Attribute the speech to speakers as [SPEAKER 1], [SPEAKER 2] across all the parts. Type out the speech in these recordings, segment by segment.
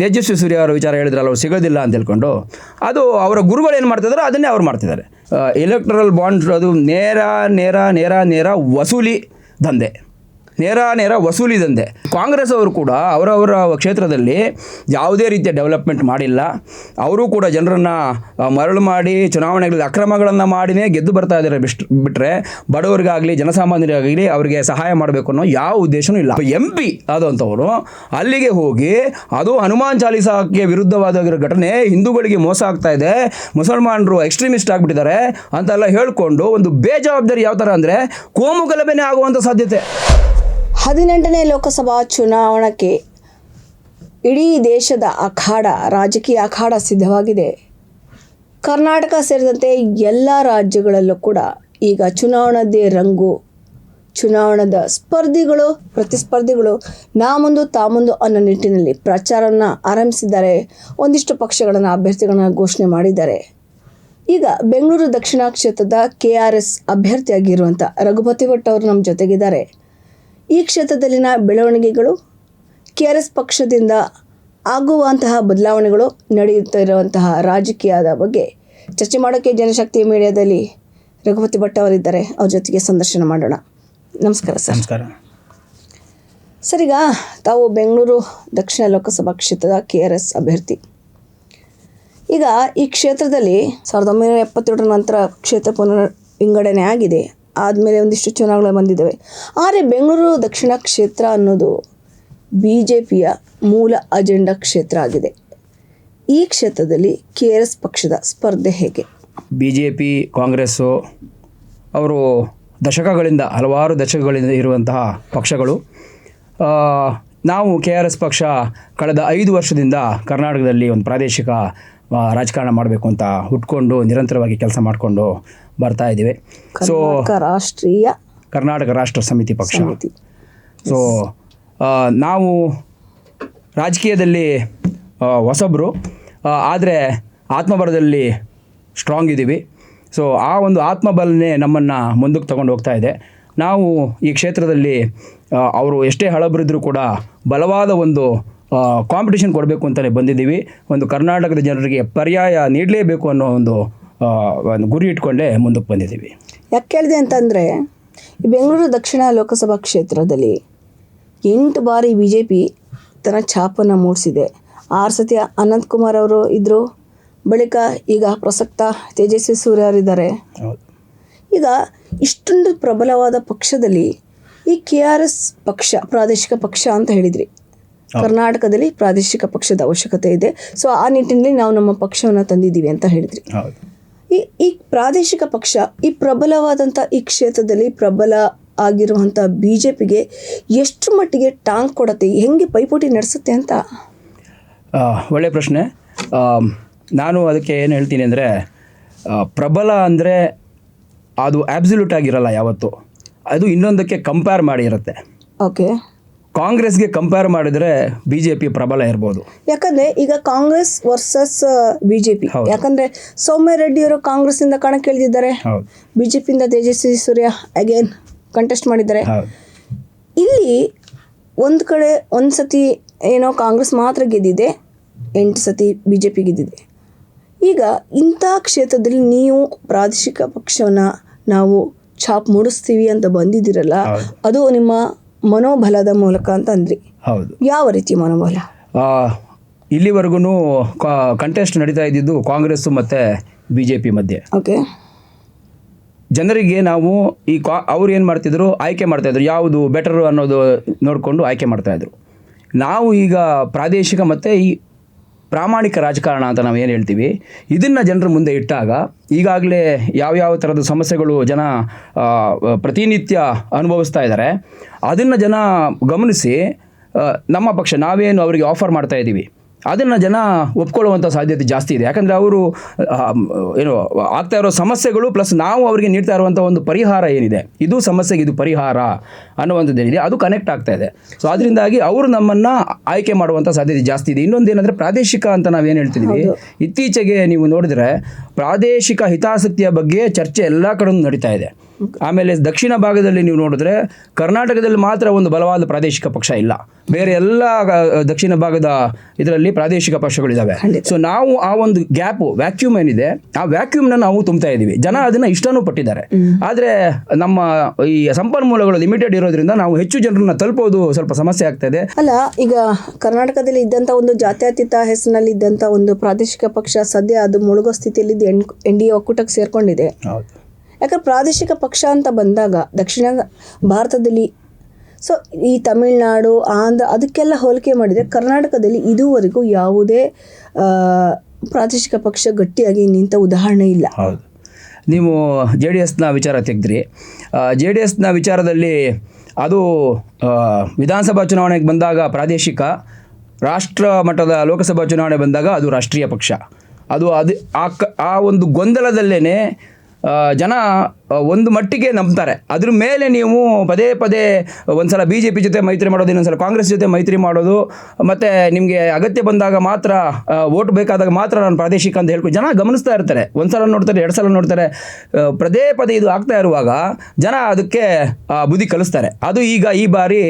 [SPEAKER 1] ತೇಜಸ್ವಿ ಸೂರ್ಯ ಅವರ ವಿಚಾರ ಹೇಳಿದ್ರಲ್ಲ ಅವ್ರು ಸಿಗೋದಿಲ್ಲ ಅಂತ ಹೇಳ್ಕೊಂಡು, ಅದು ಅವರ ಗುರುಗಳು ಏನು ಮಾಡ್ತಿದ್ದಾರೆ ಅದನ್ನೇ ಅವ್ರು ಮಾಡ್ತಿದ್ದಾರೆ. ಎಲೆಕ್ಟ್ರಲ್ ಬಾಂಡ್ ಅದು ನೇರ ನೇರ ನೇರ ನೇರ ವಸೂಲಿ ದಂಧೆ. ನೇರ ನೇರ ವಸೂಲಿ ದಂಧೆ ಕಾಂಗ್ರೆಸ್ ಅವರು ಕೂಡ ಅವರವರ ಕ್ಷೇತ್ರದಲ್ಲಿ ಯಾವುದೇ ರೀತಿಯ ಡೆವಲಪ್ಮೆಂಟ್ ಮಾಡಿಲ್ಲ. ಅವರು ಕೂಡ ಜನರನ್ನು ಮರಳು ಮಾಡಿ ಚುನಾವಣೆಗಳಲ್ಲಿ ಅಕ್ರಮಗಳನ್ನು ಮಾಡಿನೇ ಗೆದ್ದು ಬರ್ತಾ ಇದ್ದಾರೆ ಬಿಸ್ಟ್ ಬಿಟ್ಟರೆ ಬಡವರಿಗಾಗಲಿ, ಜನಸಾಮಾನ್ಯರಿಗಾಗಲಿ ಅವರಿಗೆ ಸಹಾಯ ಮಾಡಬೇಕು ಅನ್ನೋ ಯಾವ ಉದ್ದೇಶವೂ ಇಲ್ಲ. ಎಂ ಪಿ ಆದಂಥವರು ಅಲ್ಲಿಗೆ ಹೋಗಿ ಅದು ಹನುಮಾನ್ ಚಾಲೀಸಾಕ್ಕೆ ವಿರುದ್ಧವಾದಾಗಿರೋ ಘಟನೆ ಹಿಂದೂಗಳಿಗೆ ಮೋಸ ಆಗ್ತಾ ಇದೆ, ಮುಸಲ್ಮಾನರು ಎಕ್ಸ್ಟ್ರೀಮಿಸ್ಟ್ ಆಗಿಬಿಟ್ಟಿದ್ದಾರೆ ಅಂತೆಲ್ಲ ಹೇಳಿಕೊಂಡು ಒಂದು ಬೇಜವಾಬ್ದಾರಿ ಯಾವ ಥರ ಅಂದರೆ ಕೋಮು ಗಲಭೆನೇ ಆಗುವಂಥ ಸಾಧ್ಯತೆ.
[SPEAKER 2] ಹದಿನೆಂಟನೇ ಲೋಕಸಭಾ ಚುನಾವಣೆಗೆ ಇಡೀ ದೇಶದ ಅಖಾಡ, ರಾಜಕೀಯ ಅಖಾಡ ಸಿದ್ಧವಾಗಿದೆ. ಕರ್ನಾಟಕ ಸೇರಿದಂತೆ ಎಲ್ಲ ರಾಜ್ಯಗಳಲ್ಲೂ ಕೂಡ ಈಗ ಚುನಾವಣದೇ ರಂಗು. ಚುನಾವಣದ ಸ್ಪರ್ಧಿಗಳು, ಪ್ರತಿಸ್ಪರ್ಧಿಗಳು ನಾ ಮುಂದು ತಾ ಮುಂದು ಅನ್ನೋ ನಿಟ್ಟಿನಲ್ಲಿ ಪ್ರಚಾರನ ಆರಂಭಿಸಿದ್ದಾರೆ. ಒಂದಿಷ್ಟು ಪಕ್ಷಗಳನ್ನು ಅಭ್ಯರ್ಥಿಗಳನ್ನ ಘೋಷಣೆ ಮಾಡಿದ್ದಾರೆ. ಈಗ ಬೆಂಗಳೂರು ದಕ್ಷಿಣ ಕ್ಷೇತ್ರದ ಕೆ ಆರ್ ಎಸ್ ಅಭ್ಯರ್ಥಿಯಾಗಿರುವಂಥ ರಘುಪತಿ ಭಟ್ ಅವರು ನಮ್ಮ ಜೊತೆಗಿದ್ದಾರೆ. ಈ ಕ್ಷೇತ್ರದಲ್ಲಿನ ಬೆಳವಣಿಗೆಗಳು ಕೆ ಆರ್ ಎಸ್ ಪಕ್ಷದಿಂದ ಆಗುವಂತಹ ಬದಲಾವಣೆಗಳು ನಡೆಯುತ್ತಿರುವಂತಹ ರಾಜಕೀಯದ ಬಗ್ಗೆ ಚರ್ಚೆ ಮಾಡೋಕ್ಕೆ ಜನಶಕ್ತಿ ಮೀಡಿಯಾದಲ್ಲಿ ರಘುಪತಿ ಭಟ್ ಅವರಿದ್ದಾರೆ. ಅವ್ರ ಜೊತೆಗೆ ಸಂದರ್ಶನ ಮಾಡೋಣ. ನಮಸ್ಕಾರ ಸರ್.
[SPEAKER 1] ನಮಸ್ಕಾರ.
[SPEAKER 2] ಸರ್ ಈಗ ತಾವು ಬೆಂಗಳೂರು ದಕ್ಷಿಣ ಲೋಕಸಭಾ ಕ್ಷೇತ್ರದ ಕೆ ಆರ್ ಎಸ್ ಅಭ್ಯರ್ಥಿ. ಈಗ ಈ ಕ್ಷೇತ್ರದಲ್ಲಿ ಸಾವಿರದ ಒಂಬೈನೂರ ಎಪ್ಪತ್ತೆರಡರ ನಂತರ ಕ್ಷೇತ್ರ ಪುನರ್ ವಿಂಗಡಣೆ ಆಗಿದೆ. ಆದಮೇಲೆ ಒಂದಿಷ್ಟು ಚುನಾವಣೆ ಬಂದಿದ್ದಾವೆ. ಆದರೆ ಬೆಂಗಳೂರು ದಕ್ಷಿಣ ಕ್ಷೇತ್ರ ಅನ್ನೋದು ಬಿ ಜೆ ಪಿಯ ಮೂಲ ಅಜೆಂಡಾ ಕ್ಷೇತ್ರ ಆಗಿದೆ. ಈ ಕ್ಷೇತ್ರದಲ್ಲಿ ಕೆ ಆರ್ ಎಸ್ ಪಕ್ಷದ ಸ್ಪರ್ಧೆ ಹೇಗೆ?
[SPEAKER 1] ಬಿ ಜೆ ಪಿ ಕಾಂಗ್ರೆಸ್ಸು ಅವರು ದಶಕಗಳಿಂದ, ಹಲವಾರು ದಶಕಗಳಿಂದ ಇರುವಂತಹ ಪಕ್ಷಗಳು. ನಾವು ಕೆ ಆರ್ ಎಸ್ ಪಕ್ಷ ಕಳೆದ ಐದು ವರ್ಷದಿಂದ ಕರ್ನಾಟಕದಲ್ಲಿ ಒಂದು ಪ್ರಾದೇಶಿಕ ರಾಜಕಾರಣ ಮಾಡಬೇಕು ಅಂತ ಹುಟ್ಕೊಂಡು ನಿರಂತರವಾಗಿ ಕೆಲಸ ಮಾಡಿಕೊಂಡು ಬರ್ತಾ ಇದ್ದೀವಿ. ಸೊ
[SPEAKER 2] ಕರ್ನಾಟಕ ರಾಷ್ಟ್ರೀಯ
[SPEAKER 1] ಕರ್ನಾಟಕ ರಾಷ್ಟ್ರ ಸಮಿತಿ ಪಕ್ಷ.
[SPEAKER 2] ಸಮಿತಿ.
[SPEAKER 1] ಸೊ ನಾವು ರಾಜಕೀಯದಲ್ಲಿ ಹೊಸಬ್ರು ಆದರೆ ಆತ್ಮಬಲದಲ್ಲಿ ಸ್ಟ್ರಾಂಗ್ ಇದ್ದೀವಿ. ಸೊ ಆ ಒಂದು ಆತ್ಮಬಲನೇ ನಮ್ಮನ್ನು ಮುಂದಕ್ಕೆ ತಗೊಂಡು ಹೋಗ್ತಾ ಇದೆ. ನಾವು ಈ ಕ್ಷೇತ್ರದಲ್ಲಿ ಅವರು ಎಷ್ಟೇ ಹಳಬರಿದ್ರೂ ಕೂಡ ಬಲವಾದ ಒಂದು ಕಾಂಪಿಟೇಷನ್ ಕೊಡಬೇಕು ಅಂತಲೇ ಬಂದಿದ್ದೀವಿ. ಒಂದು ಕರ್ನಾಟಕದ ಜನರಿಗೆ ಪರ್ಯಾಯ ನೀಡಲೇಬೇಕು ಅನ್ನೋ ಒಂದು ಒಂದು ಗುರಿ ಇಟ್ಕೊಂಡೇ ಮುಂದಕ್ಕೆ ಬಂದಿದ್ದೀವಿ.
[SPEAKER 2] ಯಾಕೆ ಕೇಳಿದೆ ಅಂತಂದರೆ ಈ ಬೆಂಗಳೂರು ದಕ್ಷಿಣ ಲೋಕಸಭಾ ಕ್ಷೇತ್ರದಲ್ಲಿ ಎಂಟು ಬಾರಿ ಬಿ ಜೆ ಪಿ ತನ್ನ ಛಾಪನ್ನು ಮೂಡಿಸಿದೆ. ಆರು ಸತಿ ಅನಂತಕುಮಾರ್ ಅವರು ಇದ್ದರು ಬಳಿಕ ಈಗ ಪ್ರಸಕ್ತ ತೇಜಸ್ವಿ ಸೂರ್ಯ ಅವರಿದ್ದಾರೆ ಈಗ ಇಷ್ಟೊಂದು ಪ್ರಬಲವಾದ ಪಕ್ಷದಲ್ಲಿ ಈ ಕೆ ಆರ್ ಎಸ್ ಪಕ್ಷ ಪ್ರಾದೇಶಿಕ ಪಕ್ಷ ಅಂತ ಹೇಳಿದ್ರಿ. ಕರ್ನಾಟಕದಲ್ಲಿ ಪ್ರಾದೇಶಿಕ ಪಕ್ಷದ ಅವಶ್ಯಕತೆ ಇದೆ. ಸೊ ಆ ನಿಟ್ಟಿನಲ್ಲಿ ನಾವು ನಮ್ಮ ಪಕ್ಷವನ್ನು ತಂದಿದ್ದೀವಿ ಅಂತ ಹೇಳಿದ್ರಿ. ಈ ಈ ಪ್ರಾದೇಶಿಕ ಪಕ್ಷ ಈ ಪ್ರಬಲವಾದಂಥ ಈ ಕ್ಷೇತ್ರದಲ್ಲಿ ಪ್ರಬಲ ಆಗಿರುವಂಥ ಬಿ ಜೆ ಪಿಗೆ ಎಷ್ಟು ಮಟ್ಟಿಗೆ ಟಾಂಗ್ ಕೊಡತ್ತೆ ಹೆಂಗೆ ಪೈಪೋಟಿ ನಡೆಸುತ್ತೆ ಅಂತ?
[SPEAKER 1] ಒಳ್ಳೆಯ ಪ್ರಶ್ನೆ. ನಾನು ಅದಕ್ಕೆ ಏನು ಹೇಳ್ತೀನಿ ಅಂದರೆ ಪ್ರಬಲ ಅಂದರೆ ಅದು ಆಬ್ಸಲ್ಯೂಟ್ ಆಗಿರಲ್ಲ ಯಾವತ್ತು. ಅದು ಇನ್ನೊಂದಕ್ಕೆ ಕಂಪೇರ್ ಮಾಡಿರುತ್ತೆ
[SPEAKER 2] ಓಕೆ
[SPEAKER 1] ಕಾಂಗ್ರೆಸ್ಗೆ ಕಂಪೇರ್ ಮಾಡಿದ್ರೆ ಬಿಜೆಪಿ ಪ್ರಬಲ ಇರ್ಬೋದು.
[SPEAKER 2] ಯಾಕಂದ್ರೆ ಈಗ Congress versus BJP J P
[SPEAKER 1] ಹೌದು.
[SPEAKER 2] ಯಾಕಂದ್ರೆ ಸೌಮ್ಯ ರೆಡ್ಡಿ ಅವರು ಕಾಂಗ್ರೆಸ್ಸಿಂದ ಕಣಕ್ಕಿಳಿದಿದ್ದಾರೆ
[SPEAKER 1] ಹೌದು.
[SPEAKER 2] ಬಿ ಜೆ ಪಿಯಿಂದ ತೇಜಸ್ವಿ ಸೂರ್ಯ ಅಗೇನ್ ಕಂಟೆಸ್ಟ್ ಮಾಡಿದ್ದಾರೆ. ಇಲ್ಲಿ ಒಂದು ಕಡೆ ಒಂದು ಸತಿ ಏನೋ ಕಾಂಗ್ರೆಸ್ ಮಾತ್ರ ಗೆದ್ದಿದೆ ಎಂಟು ಸತಿ ಬಿ ಜೆ ಪಿ ಗೆದ್ದಿದೆ. ಈಗ ಇಂಥ ಕ್ಷೇತ್ರದಲ್ಲಿ ನೀವು ಪ್ರಾದೇಶಿಕ ಪಕ್ಷವನ್ನು ನಾವು ಛಾಪ್ ಮೂಡಿಸ್ತೀವಿ ಅಂತ ಬಂದಿದ್ದೀರಲ್ಲ ಅದು ನಿಮ್ಮ ಮನೋಬಲದ ಮೂಲಕ ಅಂತ ಅಂದ್ರಿ
[SPEAKER 1] ಹೌದು.
[SPEAKER 2] ಯಾವ ರೀತಿ ಮನೋಬಲ?
[SPEAKER 1] ಇಲ್ಲಿವರೆಗೂ ಕಂಟೆಸ್ಟ್ ನಡೀತಾ ಇದ್ದಿದ್ದು ಕಾಂಗ್ರೆಸ್ಸು ಮತ್ತು ಬಿ ಜೆ ಪಿ ಮಧ್ಯೆ.
[SPEAKER 2] ಓಕೆ.
[SPEAKER 1] ಜನರಿಗೆ ನಾವು ಈ ಕಾ ಅವ್ರು ಏನು ಮಾಡ್ತಿದ್ರು ಆಯ್ಕೆ ಮಾಡ್ತಾಯಿದ್ರು ಯಾವುದು ಬೆಟರು ಅನ್ನೋದು ನೋಡಿಕೊಂಡು ಆಯ್ಕೆ ಮಾಡ್ತಾಯಿದ್ರು ನಾವು ಈಗ ಪ್ರಾದೇಶಿಕ ಮತ್ತು ಈ ಪ್ರಾಮಾಣಿಕ ರಾಜಕಾರಣ ಅಂತ ನಾವು ಏನು ಹೇಳ್ತೀವಿ? ಇದನ್ನು ಜನರ ಮುಂದೆ ಇಟ್ಟಾಗ ಈಗಾಗಲೇ ಯಾವ್ಯಾವ ಥರದ ಸಮಸ್ಯೆಗಳು ಜನ ಪ್ರತಿನಿತ್ಯ ಅನುಭವಿಸ್ತಾ ಇದ್ದಾರೆ ಅದನ್ನು ಜನ ಗಮನಿಸಿ ನಮ್ಮ ಪಕ್ಷ ನಾವೇನು ಅವರಿಗೆ ಆಫರ್ ಮಾಡ್ತಾ ಇದ್ದೀವಿ ಅದನ್ನು ಜನ ಒಪ್ಕೊಳ್ಳುವಂಥ ಸಾಧ್ಯತೆ ಜಾಸ್ತಿ ಇದೆ. ಯಾಕಂದರೆ ಅವರು ಏನು ಆಗ್ತಾ ಇರೋ ಸಮಸ್ಯೆಗಳು ಪ್ಲಸ್ ನಾವು ಅವರಿಗೆ ನೀಡ್ತಾ ಇರುವಂಥ ಒಂದು ಪರಿಹಾರ ಏನಿದೆ. ಇದು ಸಮಸ್ಯೆಗೆ ಇದು ಪರಿಹಾರ ಅನ್ನುವಂಥದ್ದೇನಿದೆ ಅದು ಕನೆಕ್ಟ್ ಆಗ್ತಾ ಇದೆ. ಸೊ ಅದರಿಂದಾಗಿ ಅವರು ನಮ್ಮನ್ನು ಆಯ್ಕೆ ಮಾಡುವಂಥ ಸಾಧ್ಯತೆ ಜಾಸ್ತಿ ಇದೆ. ಇನ್ನೊಂದು ಏನಂದರೆ ಪ್ರಾದೇಶಿಕ ಅಂತ ನಾವೇನು ಹೇಳ್ತಿದ್ದೀವಿ ಇತ್ತೀಚೆಗೆ ನೀವು ನೋಡಿದರೆ ಪ್ರಾದೇಶಿಕ ಹಿತಾಸಕ್ತಿಯ ಬಗ್ಗೆ ಚರ್ಚೆ ಎಲ್ಲ ಕಡೆ ನಡೀತಾ ಇದೆ. ಆಮೇಲೆ ದಕ್ಷಿಣ ಭಾಗದಲ್ಲಿ ನೀವು ನೋಡಿದ್ರೆ ಕರ್ನಾಟಕದಲ್ಲಿ ಮಾತ್ರ ಒಂದು ಬಲವಾದ ಪ್ರಾದೇಶಿಕ ಪಕ್ಷ ಇಲ್ಲ. ಬೇರೆ ಎಲ್ಲ ದಕ್ಷಿಣ ಭಾಗದ ಇದರಲ್ಲಿ ಪ್ರಾದೇಶಿಕ ಪಕ್ಷಗಳಿದ್ದಾವೆ. ಸೊ ನಾವು ಆ ಒಂದು ಗ್ಯಾಪು ವ್ಯಾಕ್ಯೂಮ್ ಏನಿದೆ ಆ ವ್ಯಾಕ್ಯೂಮ್ನ ನಾವು ತುಂಬ್ತಾ ಇದ್ದೀವಿ. ಜನ ಅದನ್ನ ಇಷ್ಟನೂ ಪಟ್ಟಿದ್ದಾರೆ. ಆದರೆ ನಮ್ಮ ಈ ಸಂಪನ್ಮೂಲಗಳು ಲಿಮಿಟೆಡ್ ಇರೋದ್ರಿಂದ ನಾವು ಹೆಚ್ಚು ಜನರನ್ನ ತಲುಪೋದು ಸ್ವಲ್ಪ ಸಮಸ್ಯೆ ಆಗ್ತಾ ಇದೆ
[SPEAKER 2] ಅಲ್ಲ ಈಗ ಕರ್ನಾಟಕದಲ್ಲಿ ಇದ್ದಂಥ ಒಂದು ಜಾತ್ಯತೀತ ಹೆಸರಿನಲ್ಲಿ ಇದ್ದಂತ ಒಂದು ಪ್ರಾದೇಶಿಕ ಪಕ್ಷ ಸದ್ಯ ಅದು ಮುಳುಗೋ ಸ್ಥಿತಿಯಲ್ಲಿ ಎನ್ ಎನ್ ಡಿ ಎ ಒಕ್ಕೂಟಕ್ಕೆ ಸೇರ್ಕೊಂಡಿದೆ. ಯಾಕಂದ್ರೆ ಪ್ರಾದೇಶಿಕ ಪಕ್ಷ ಅಂತ ಬಂದಾಗ ದಕ್ಷಿಣ ಭಾರತದಲ್ಲಿ ಸೊ ಈ ತಮಿಳುನಾಡು, ಆಂಧ್ರ ಅದಕ್ಕೆಲ್ಲ ಹೋಲಿಕೆ ಮಾಡಿದರೆ ಕರ್ನಾಟಕದಲ್ಲಿ ಇದುವರೆಗೂ ಯಾವುದೇ ಪ್ರಾದೇಶಿಕ ಪಕ್ಷ ಗಟ್ಟಿಯಾಗಿ ನಿಂತ ಉದಾಹರಣೆ ಇಲ್ಲ.
[SPEAKER 1] ನೀವು ಜೆ ಡಿ ಎಸ್ನ ವಿಚಾರ ತೆಗೆದ್ರಿ. ಜೆ ಡಿ ಎಸ್ನ ವಿಚಾರದಲ್ಲಿ ಅದು ವಿಧಾನಸಭಾ ಚುನಾವಣೆಗೆ ಬಂದಾಗ ಪ್ರಾದೇಶಿಕ, ರಾಷ್ಟ್ರ ಮಟ್ಟದ ಲೋಕಸಭಾ ಚುನಾವಣೆ ಬಂದಾಗ ಅದು ರಾಷ್ಟ್ರೀಯ ಪಕ್ಷ. ಅದು ಅದು, ಆ ಆ ಒಂದು ಗೊಂದಲದಲ್ಲೇ ಜನ ಆ, ಒಂದು ಮಟ್ಟಿಗೆ ನಂಬ್ತಾರೆ. ಅದ್ರ ಮೇಲೆ ನೀವು ಪದೇ ಪದೇ ಒಂದ್ಸಲ ಬಿ ಜೆ ಪಿ ಜೊತೆ ಮೈತ್ರಿ ಮಾಡೋದು, ಇನ್ನೊಂದ್ಸಲ ಕಾಂಗ್ರೆಸ್ ಜೊತೆ ಮೈತ್ರಿ ಮಾಡೋದು, ಮತ್ತು ನಿಮಗೆ ಅಗತ್ಯ ಬಂದಾಗ ಮಾತ್ರ ಓಟ್ ಬೇಕಾದಾಗ ಮಾತ್ರ ನಾನು ಪ್ರಾದೇಶಿಕ ಅಂತ ಹೇಳ್ಕೊಂಡು ಜನ ಗಮನಿಸ್ತಾ ಇರ್ತಾರೆ. ಒಂದು ಸಲ ನೋಡ್ತಾರೆ, ಎರಡು ಸಲ ನೋಡ್ತಾರೆ. ಪದೇ ಪದೇ ಇದು ಆಗ್ತಾ ಇರುವಾಗ ಜನ ಅದಕ್ಕೆ ಬುದ್ಧಿ ಕಲಿಸ್ತಾರೆ. ಅದು ಈಗ ಈ ಬಾರಿ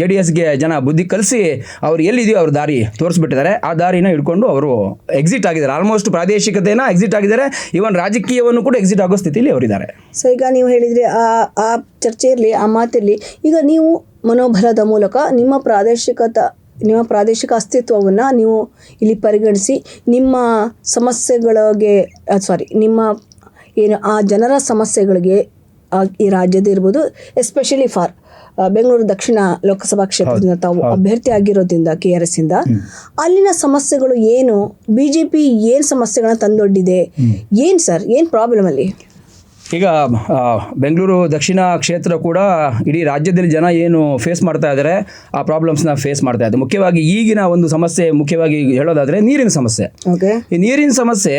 [SPEAKER 1] ಜೆ ಡಿ ಎಸ್ಗೆ ಜನ ಬುದ್ಧಿ ಕಲಿಸಿ ಅವ್ರು ಎಲ್ಲಿದೆಯೋ ಅವ್ರ ದಾರಿ ತೋರಿಸ್ಬಿಟ್ಟಿದ್ದಾರೆ. ಆ ದಾರಿನ ಹಿಡ್ಕೊಂಡು ಅವರು ಎಕ್ಸಿಟ್ ಆಗಿದ್ದಾರೆ. ಆಲ್ಮೋಸ್ಟ್ ಪ್ರಾದೇಶಿಕತೆನ ಎಕ್ಸಿಟ್ ಆಗಿದ್ದಾರೆ. ಇವನ್ ರಾಜಕೀಯವನ್ನು ಕೂಡ ಎಕ್ಸಿಟ್ ಆಗೋ ಸ್ಥಿತಿಯಲ್ಲಿ ಅವರಿದ್ದಾರೆ.
[SPEAKER 2] ಸೊ ಈಗ ನೀವು ಹೇಳಿದರೆ ಆ ಆ ಚರ್ಚೆ ಇರಲಿ ಆ ಮಾತಿರಲಿ ಈಗ ನೀವು ಮನೋಬಲದ ಮೂಲಕ ನಿಮ್ಮ ಪ್ರಾದೇಶಿಕತ ನಿಮ್ಮ ಪ್ರಾದೇಶಿಕ ಅಸ್ತಿತ್ವವನ್ನು ನೀವು ಇಲ್ಲಿ ಪರಿಗಣಿಸಿ ನಿಮ್ಮ ಸಮಸ್ಯೆಗಳಿಗೆ ಸಾರಿ ನಿಮ್ಮ ಏನು ಆ ಜನರ ಸಮಸ್ಯೆಗಳಿಗೆ ಈ ರಾಜ್ಯದ ಇರ್ಬೋದು ಎಸ್ಪೆಷಲಿ ಫಾರ್ ಬೆಂಗಳೂರು ದಕ್ಷಿಣ ಲೋಕಸಭಾ ಕ್ಷೇತ್ರದಿಂದ ತಾವು ಅಭ್ಯರ್ಥಿ ಆಗಿರೋದ್ರಿಂದ ಕೆ ಆರ್ ಎಸ್ ಇಂದ ಅಲ್ಲಿನ ಸಮಸ್ಯೆಗಳು ಏನು? ಬಿ ಜೆ ಪಿ ಏನು ಸಮಸ್ಯೆಗಳನ್ನ ತಂದೊಡ್ಡಿದೆ? ಏನು ಸರ್ ಏನು ಪ್ರಾಬ್ಲಮ್ ಅಲ್ಲಿ?
[SPEAKER 1] ಈಗ ಬೆಂಗಳೂರು ದಕ್ಷಿಣ ಕ್ಷೇತ್ರ ಕೂಡ ಇಡೀ ರಾಜ್ಯದಲ್ಲಿ ಜನ ಏನು ಫೇಸ್ ಮಾಡ್ತಾ ಇದ್ದಾರೆ ಆ ಪ್ರಾಬ್ಲಮ್ಸ್ನ ಫೇಸ್ ಮಾಡ್ತಾ ಇದ್ದಾರೆ. ಮುಖ್ಯವಾಗಿ ಈಗಿನ ಒಂದು ಸಮಸ್ಯೆ ಮುಖ್ಯವಾಗಿ ಹೇಳೋದಾದರೆ ನೀರಿನ ಸಮಸ್ಯೆ.
[SPEAKER 2] ಓಕೆ.
[SPEAKER 1] ಈ ನೀರಿನ ಸಮಸ್ಯೆ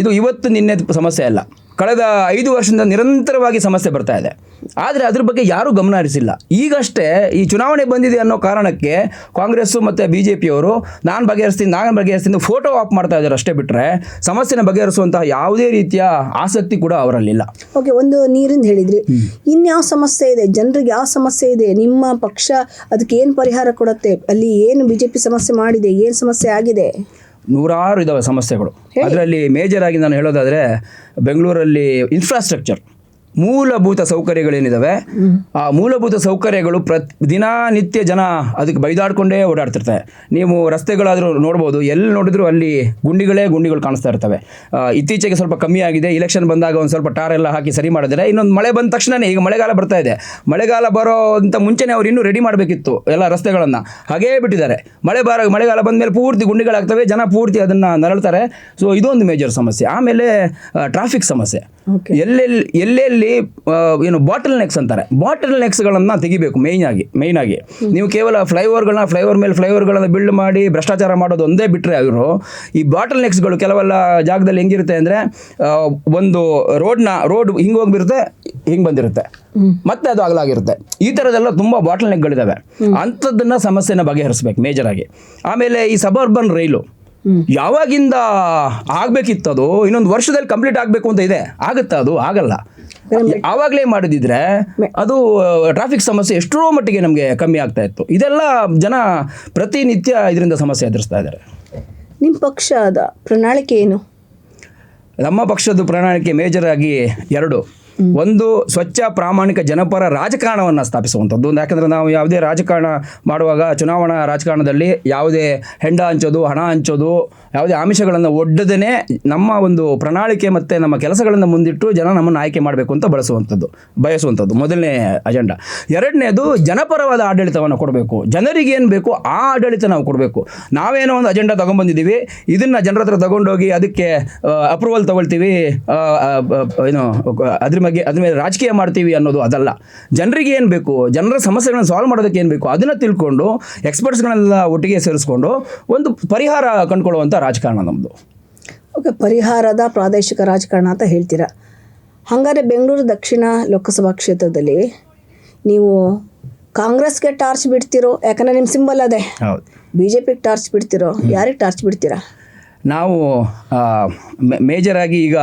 [SPEAKER 1] ಇದು ಇವತ್ತು ನಿನ್ನೆ ಸಮಸ್ಯೆ ಅಲ್ಲ ಕಳೆದ ಐದು ವರ್ಷದಿಂದ ನಿರಂತರವಾಗಿ ಸಮಸ್ಯೆ ಬರ್ತಾ ಇದೆ. ಆದರೆ ಅದ್ರ ಬಗ್ಗೆ ಯಾರೂ ಗಮನ ಹರಿಸಿಲ್ಲ. ಈಗಷ್ಟೇ ಈ ಚುನಾವಣೆ ಬಂದಿದೆ ಅನ್ನೋ ಕಾರಣಕ್ಕೆ ಕಾಂಗ್ರೆಸ್ಸು ಮತ್ತು ಬಿ ಜೆ ಪಿಯವರು ನಾನು ಬಗೆಹರಿಸ್ತೀನಿ ನಾನು ಬಗೆಹರಿಸ್ತೀನಿ ಫೋಟೋ ಆಫ್ ಮಾಡ್ತಾ ಇದ್ದಾರೆ ಅಷ್ಟೇ ಬಿಟ್ಟರೆ ಸಮಸ್ಯೆನ ಬಗೆಹರಿಸುವಂತಹ ಯಾವುದೇ ರೀತಿಯ ಆಸಕ್ತಿ ಕೂಡ ಅವರಲ್ಲಿಲ್ಲ.
[SPEAKER 2] ಓಕೆ ಒಂದು ನೀರಿಂದ ಹೇಳಿದ್ರಿ. ಇನ್ಯಾವ ಸಮಸ್ಯೆ ಇದೆ? ಜನರಿಗೆ ಯಾವ ಸಮಸ್ಯೆ ಇದೆ? ನಿಮ್ಮ ಪಕ್ಷ ಅದಕ್ಕೆ ಏನು ಪರಿಹಾರ ಕೊಡುತ್ತೆ? ಅಲ್ಲಿ ಏನು ಬಿ ಜೆ ಪಿ ಸಮಸ್ಯೆ ಮಾಡಿದೆ? ಏನು ಸಮಸ್ಯೆ ಆಗಿದೆ?
[SPEAKER 1] ನೂರಾರು ಇದಾವೆ ಸಮಸ್ಯೆಗಳು. ಅದರಲ್ಲಿ ಮೇಜರ್ ಆಗಿ ನಾನು ಹೇಳೋದಾದರೆ ಬೆಂಗಳೂರಲ್ಲಿ ಇನ್ಫ್ರಾಸ್ಟ್ರಕ್ಚರ್ ಮೂಲಭೂತ ಸೌಕರ್ಯಗಳೇನಿದ್ದಾವೆ ಆ ಮೂಲಭೂತ ಸೌಕರ್ಯಗಳು ಪ್ರತಿ ದಿನನಿತ್ಯ ಜನ ಅದಕ್ಕೆ ಬೈದಾಡ್ಕೊಂಡೇ ಓಡಾಡ್ತಿರ್ತಾರೆ. ನೀವು ರಸ್ತೆಗಳಾದರೂ ನೋಡ್ಬೋದು, ಎಲ್ಲಿ ನೋಡಿದ್ರು ಅಲ್ಲಿ ಗುಂಡಿಗಳೇ ಗುಂಡಿಗಳು ಕಾಣಿಸ್ತಾ ಇರ್ತವೆ. ಇತ್ತೀಚೆಗೆ ಸ್ವಲ್ಪ ಕಮ್ಮಿ ಆಗಿದೆ ಇಲೆಕ್ಷನ್ ಬಂದಾಗ ಒಂದು ಸ್ವಲ್ಪ ಟಾರ್ ಎಲ್ಲ ಹಾಕಿ ಸರಿ ಮಾಡಿದ್ರೆ, ಇನ್ನೊಂದು ಮಳೆ ಬಂದ ತಕ್ಷಣವೇ ಈಗ ಮಳೆಗಾಲ ಬರ್ತಾ ಇದೆ. ಮಳೆಗಾಲ ಬರೋ ಅಂತ ಮುಂಚೆನೇ ಅವ್ರು ಇನ್ನೂ ರೆಡಿ ಮಾಡಬೇಕಿತ್ತು ಎಲ್ಲ ರಸ್ತೆಗಳನ್ನು. ಹಾಗೇ ಬಿಟ್ಟಿದ್ದಾರೆ. ಮಳೆ ಬಾರ, ಮಳೆಗಾಲ ಬಂದ ಮೇಲೆ ಪೂರ್ತಿ ಗುಂಡಿಗಳಾಗ್ತವೆ, ಜನ ಪೂರ್ತಿ ಅದನ್ನು ನರಳ್ತಾರೆ. ಸೊ ಇದೊಂದು ಮೇಜರ್ ಸಮಸ್ಯೆ. ಆಮೇಲೆ ಟ್ರಾಫಿಕ್ ಸಮಸ್ಯೆ. ಎಲ್ಲೆಲ್ಲಿ ಎಲ್ಲೆಲ್ಲಿ ಏನು ಬಾಟಲ್ ನೆಕ್ಸ್ ಅಂತಾರೆ. ಬಾಟಲ್ ನೆಕ್ಸ್ಗಳನ್ನು ತೆಗಿಬೇಕು ಮೇಯ್ನ್ ಆಗಿ ಮೇಯ್ನ್ ಆಗಿ. ನೀವು ಕೇವಲ ಫ್ಲೈಓವರ್ಗಳನ್ನ ಫ್ಲೈಓವರ್ ಮೇಲೆ ಫ್ಲೈಓವರ್ಗಳನ್ನು ಬಿಲ್ಡ್ ಮಾಡಿ ಭ್ರಷ್ಟಾಚಾರ ಮಾಡೋದು ಒಂದೇ ಬಿಟ್ಟರೆ ಅವರು ಈ ಬಾಟಲ್ ನೆಕ್ಸ್ಗಳು ಕೆಲವೆಲ್ಲ ಜಾಗದಲ್ಲಿ ಹೆಂಗಿರುತ್ತೆ ಅಂದರೆ ಒಂದು ರೋಡ್ನ ರೋಡ್ ಹಿಂಗೆ ಹೋಗ್ಬಿರುತ್ತೆ ಹಿಂಗೆ ಬಂದಿರುತ್ತೆ. ಮತ್ತೆ ಅದು ಅಗಲಾಗಿರುತ್ತೆ. ಈ ಥರದೆಲ್ಲ ತುಂಬ ಬಾಟಲ್ ನೆಕ್ಗಳಿದ್ದಾವೆ ಅಂಥದ್ದನ್ನು ಸಮಸ್ಯೆನ ಬಗೆಹರಿಸ್ಬೇಕು ಮೇಜರಾಗಿ ಆಗಿ. ಆಮೇಲೆ ಈ ಸಬರ್ಬನ್ ರೈಲು. ಯಾವಾಗಿಂದ ಆಗ್ಬೇಕಿತ್ತು ಅದು ಇನ್ನೊಂದು ವರ್ಷದಲ್ಲಿ ಕಂಪ್ಲೀಟ್ ಆಗಬೇಕು ಅಂತ ಇದೆ. ಆಗುತ್ತಾ ಅದು? ಆಗಲ್ಲ. ಆವಾಗಲೇ ಮಾಡಿದಿದ್ರೆ ಅದು ಟ್ರಾಫಿಕ್ ಸಮಸ್ಯೆ ಎಷ್ಟೋ ಮಟ್ಟಿಗೆ ನಮಗೆ ಕಮ್ಮಿ ಆಗ್ತಾ ಇತ್ತು. ಇದೆಲ್ಲ ಜನ ಪ್ರತಿನಿತ್ಯ ಇದರಿಂದ ಸಮಸ್ಯೆ ಎದುರಿಸ್ತಾ ಇದ್ದಾರೆ.
[SPEAKER 2] ನಿಮ್ಮ ಪಕ್ಷದ ಪ್ರಣಾಳಿಕೆ ಏನು?
[SPEAKER 1] ನಮ್ಮ ಪಕ್ಷದ ಪ್ರಣಾಳಿಕೆ ಮೇಜರ್ ಆಗಿ ಎರಡು. ಒಂದು ಸ್ವಚ್ಛ, ಪ್ರಾಮಾಣಿಕ, ಜನಪರ ರಾಜಕಾರಣವನ್ನು ಸ್ಥಾಪಿಸುವಂಥದ್ದು. ಒಂದು ಯಾಕಂದರೆ ನಾವು ಯಾವುದೇ ರಾಜಕಾರಣ ಮಾಡುವಾಗ ಚುನಾವಣಾ ರಾಜಕಾರಣದಲ್ಲಿ ಯಾವುದೇ ಹೆಂಡ ಹಂಚೋದು, ಹಣ ಹಂಚೋದು, ಯಾವುದೇ ಆಮಿಷಗಳನ್ನು ಒಡ್ಡದೇ ನಮ್ಮ ಒಂದು ಪ್ರಣಾಳಿಕೆ ಮತ್ತು ನಮ್ಮ ಕೆಲಸಗಳನ್ನು ಮುಂದಿಟ್ಟು ಜನ ನಮ್ಮನ್ನು ಆಯ್ಕೆ ಮಾಡಬೇಕು ಅಂತ ಬಳಸುವಂಥದ್ದು, ಬಯಸುವಂಥದ್ದು. ಮೊದಲನೇ ಅಜೆಂಡಾ. ಎರಡನೇದು ಜನಪರವಾದ ಆಡಳಿತವನ್ನು ಕೊಡಬೇಕು. ಜನರಿಗೆ ಏನು ಬೇಕು ಆ ಆಡಳಿತ ನಾವು ಕೊಡಬೇಕು. ನಾವೇನೋ ಒಂದು ಅಜೆಂಡಾ ತೊಗೊಂಬಂದಿದ್ದೀವಿ ಇದನ್ನು ಜನರ ಹತ್ರ ತಗೊಂಡೋಗಿ ಅದಕ್ಕೆ ಅಪ್ರೂವಲ್ ತಗೊಳ್ತೀವಿ. ಏನು ಅದ್ರ ಬಗ್ಗೆ ಅದ್ರ ಮೇಲೆ ರಾಜಕೀಯ ಮಾಡ್ತೀವಿ ಅನ್ನೋದು ಅದಲ್ಲ. ಜನರಿಗೆ ಏನು ಬೇಕು? ಜನರ ಸಮಸ್ಯೆಗಳನ್ನು ಸಾಲ್ವ್ ಮಾಡೋದಕ್ಕೆ ಏನು ಬೇಕು? ಅದನ್ನು ತಿಳ್ಕೊಂಡು ಎಕ್ಸ್ಪರ್ಟ್ಸ್ಗಳನ್ನೆಲ್ಲ ಒಟ್ಟಿಗೆ ಸೇರಿಸ್ಕೊಂಡು ಒಂದು ಪರಿಹಾರ ಕಂಡುಕೊಳ್ಳುವಂಥ ರಾಜಕಾರಣ ನಮ್ಮದು
[SPEAKER 2] ಓಕೆ ಪರಿಹಾರದ ಪ್ರಾದೇಶಿಕ ರಾಜಕಾರಣ ಅಂತ ಹೇಳ್ತೀರಾ? ಹಾಗಾದ್ರೆ ಬೆಂಗಳೂರು ದಕ್ಷಿಣ ಲೋಕಸಭಾ ಕ್ಷೇತ್ರದಲ್ಲಿ ನೀವು ಕಾಂಗ್ರೆಸ್ಗೆ ಟಾರ್ಚ್ ಬಿಡ್ತಿರೋ ಯಾಕಂದರೆ ನಿಮ್ಮ ಸಿಂಬಲ್ ಅದೇ. ಬಿ ಜೆ ಪಿಗೆ ಟಾರ್ಚ್ ಬಿಡ್ತಿರೋ ಯಾರಿಗೆ ಟಾರ್ಚ್ ಬಿಡ್ತೀರಾ?
[SPEAKER 1] ನಾವು ಮೇಜರ್ ಆಗಿ ಈಗ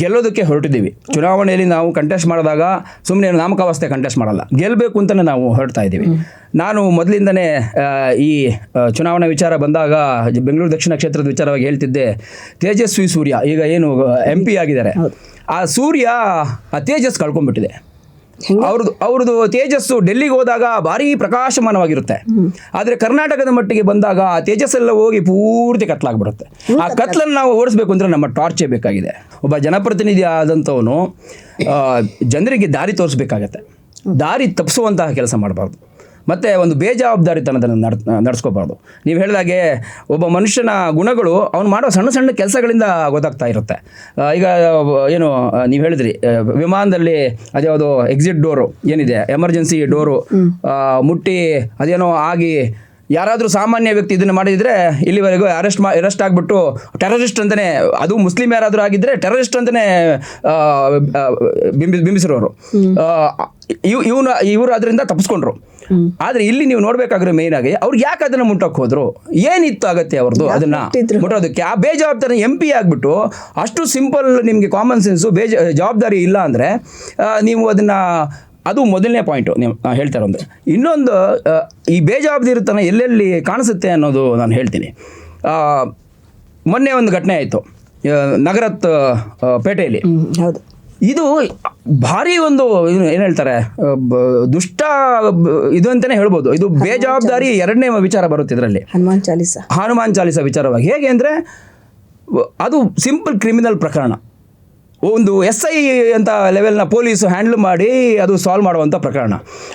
[SPEAKER 1] ಗೆಲ್ಲೋದಕ್ಕೆ ಹೊರಟಿದ್ದೀವಿ. ಚುನಾವಣೆಯಲ್ಲಿ ನಾವು ಕಂಟೆಸ್ಟ್ ಮಾಡಿದಾಗ ಸುಮ್ಮನೆ ನಾಮಕಾವಸ್ಥೆ ಕಂಟೆಸ್ಟ್ ಮಾಡಲ್ಲ. ಗೆಲ್ಲಬೇಕು ಅಂತಲೇ ನಾವು ಹೊರಡ್ತಾ ಇದ್ದೀವಿ. ನಾನು ಮೊದಲಿಂದನೇ ಈ ಚುನಾವಣೆ ವಿಚಾರ ಬಂದಾಗ ಬೆಂಗಳೂರು ದಕ್ಷಿಣ ಕ್ಷೇತ್ರದ ವಿಚಾರವಾಗಿ ಹೇಳ್ತಿದ್ದೆ ತೇಜಸ್ವಿ ಸೂರ್ಯ ಈಗ ಏನು ಎಂ ಪಿ ಆಗಿದ್ದಾರೆ. ಆ ಸೂರ್ಯ ಆ ತೇಜಸ್ ಕಳ್ಕೊಂಡ್ಬಿಟ್ಟಿದೆ. ಅವ್ರದ್ದು ಅವ್ರದ್ದು ತೇಜಸ್ಸು ಡೆಲ್ಲಿಗೆ ಹೋದಾಗ ಭಾರಿ ಪ್ರಕಾಶಮಾನವಾಗಿರುತ್ತೆ. ಆದರೆ ಕರ್ನಾಟಕದ ಮಟ್ಟಿಗೆ ಬಂದಾಗ ಆ ತೇಜಸ್ಸೆಲ್ಲ ಹೋಗಿ ಪೂರ್ತಿ ಕತ್ಲಾಗ್ಬಿಡುತ್ತೆ. ಆ ಕತ್ಲನ್ನು ನಾವು ಓಡಿಸ್ಬೇಕು ಅಂದರೆ ನಮ್ಮ ಟಾರ್ಚೇ ಬೇಕಾಗಿದೆ. ಒಬ್ಬ ಜನಪ್ರತಿನಿಧಿ ಆದಂಥವನು ಜನರಿಗೆ ದಾರಿ ತೋರಿಸ್ಬೇಕಾಗತ್ತೆ. ದಾರಿ ತಪ್ಪಿಸುವಂತಹ ಕೆಲಸ ಮಾಡಬಾರ್ದು. ಮತ್ತು ಒಂದು ಬೇಜವಾಬ್ದಾರಿತನದನ್ನು ನಡ್ ನಡೆಸ್ಕೋಬಾರ್ದು. ನೀವು ಹೇಳಿದಾಗೆ ಒಬ್ಬ ಮನುಷ್ಯನ ಗುಣಗಳು ಅವನು ಮಾಡೋ ಸಣ್ಣ ಸಣ್ಣ ಕೆಲಸಗಳಿಂದ ಗೊತ್ತಾಗ್ತಾ ಇರುತ್ತೆ. ಈಗ ಏನು ನೀವು ಹೇಳಿದ್ರಿ ವಿಮಾನದಲ್ಲಿ ಅದ್ಯಾವುದು ಎಕ್ಸಿಟ್ ಡೋರು ಏನಿದೆ ಎಮರ್ಜೆನ್ಸಿ ಡೋರು ಮುಟ್ಟಿ ಅದೇನೋ ಆಗಿ ಯಾರಾದರೂ ಸಾಮಾನ್ಯ ವ್ಯಕ್ತಿ ಇದನ್ನು ಮಾಡಿದರೆ ಇಲ್ಲಿವರೆಗೂ ಅರೆಸ್ಟ್ ಮಾ ಅರೆಸ್ಟ್ ಆಗಿಬಿಟ್ಟು ಟೆರರಿಸ್ಟ್ ಅಂತಲೇ ಅದು ಮುಸ್ಲಿಂ ಯಾರಾದರೂ ಆಗಿದ್ದರೆ ಟೆರರಿಸ್ಟ್ ಅಂತಲೇ ಬಿಂಬಿ ಬಿಂಬಿಸಿರೋರು. ಇವ್ ಇವನು ಇವರು ಅದರಿಂದ ತಪ್ಪಿಸ್ಕೊಂಡ್ರು ಆದರೆ ಇಲ್ಲಿ ನೀವು ನೋಡಬೇಕಾದ್ರೆ ಮೇನ್ ಆಗಿ ಅವ್ರು ಯಾಕೆ ಅದನ್ನ ಮುಟ್ಟಕ್ ಹೋದ್ರು? ಏನಿತ್ತು ಅಗತ್ಯ ಅವ್ರದ್ದು ಅದನ್ನ? ಮುಟ್ಟೋದಕ್ಕೆ? ಆ ಬೇಜವಾಬ್ದಾರಿ ಎಂ ಪಿ ಆಗ್ಬಿಟ್ಟು ಅಷ್ಟು ಸಿಂಪಲ್ ನಿಮಗೆ ಕಾಮನ್ ಸೆನ್ಸು ಬೇಜ ಜವಾಬ್ದಾರಿ ಇಲ್ಲ ಅಂದ್ರೆ ನೀವು ಅದನ್ನ ಅದು ಮೊದಲನೇ ಪಾಯಿಂಟು ನೀವು ನಾನು ಹೇಳ್ತಾರೆ ಇರೋದು. ಇನ್ನೊಂದು ಈ ಬೇಜವಾಬ್ದಾರಿತನ ಎಲ್ಲೆಲ್ಲಿ ಕಾಣಿಸುತ್ತೆ ಅನ್ನೋದು ನಾನು ಹೇಳ್ತೀನಿ. ಆ, ಮೊನ್ನೆ ಒಂದು ಘಟನೆ ಆಯಿತು. ನಗರತ್ ಪೇಟೆಯಲ್ಲಿ.
[SPEAKER 2] ಹೌದು.
[SPEAKER 1] ಇದು ಭಾರಿ ಒಂದು ಏನು ಹೇಳ್ತಾರೆ ದುಷ್ಟ ಇದು ಅಂತಾನೆ ಹೇಳ್ಬೋದು. ಇದು ಬೇಜವಾಬ್ದಾರಿ ಎರಡನೇ ವಿಚಾರ ಬರುತ್ತೆ ಇದರಲ್ಲಿ.
[SPEAKER 2] ಹನುಮಾನ್ ಚಾಲೀಸ.
[SPEAKER 1] ಹನುಮಾನ್ ಚಾಲಿಸ ವಿಚಾರವಾಗಿ. ಹೇಗೆ ಅಂದರೆ ಅದು ಸಿಂಪಲ್ ಕ್ರಿಮಿನಲ್ ಪ್ರಕರಣ. ಒಂದು ಎಸ್ ಐ ಅಂತ ಲೆವೆಲ್ನ ಪೊಲೀಸು ಹ್ಯಾಂಡಲ್ ಮಾಡಿ ಅದು ಸಾಲ್ವ್ ಮಾಡುವಂಥ ಪ್ರಕರಣ.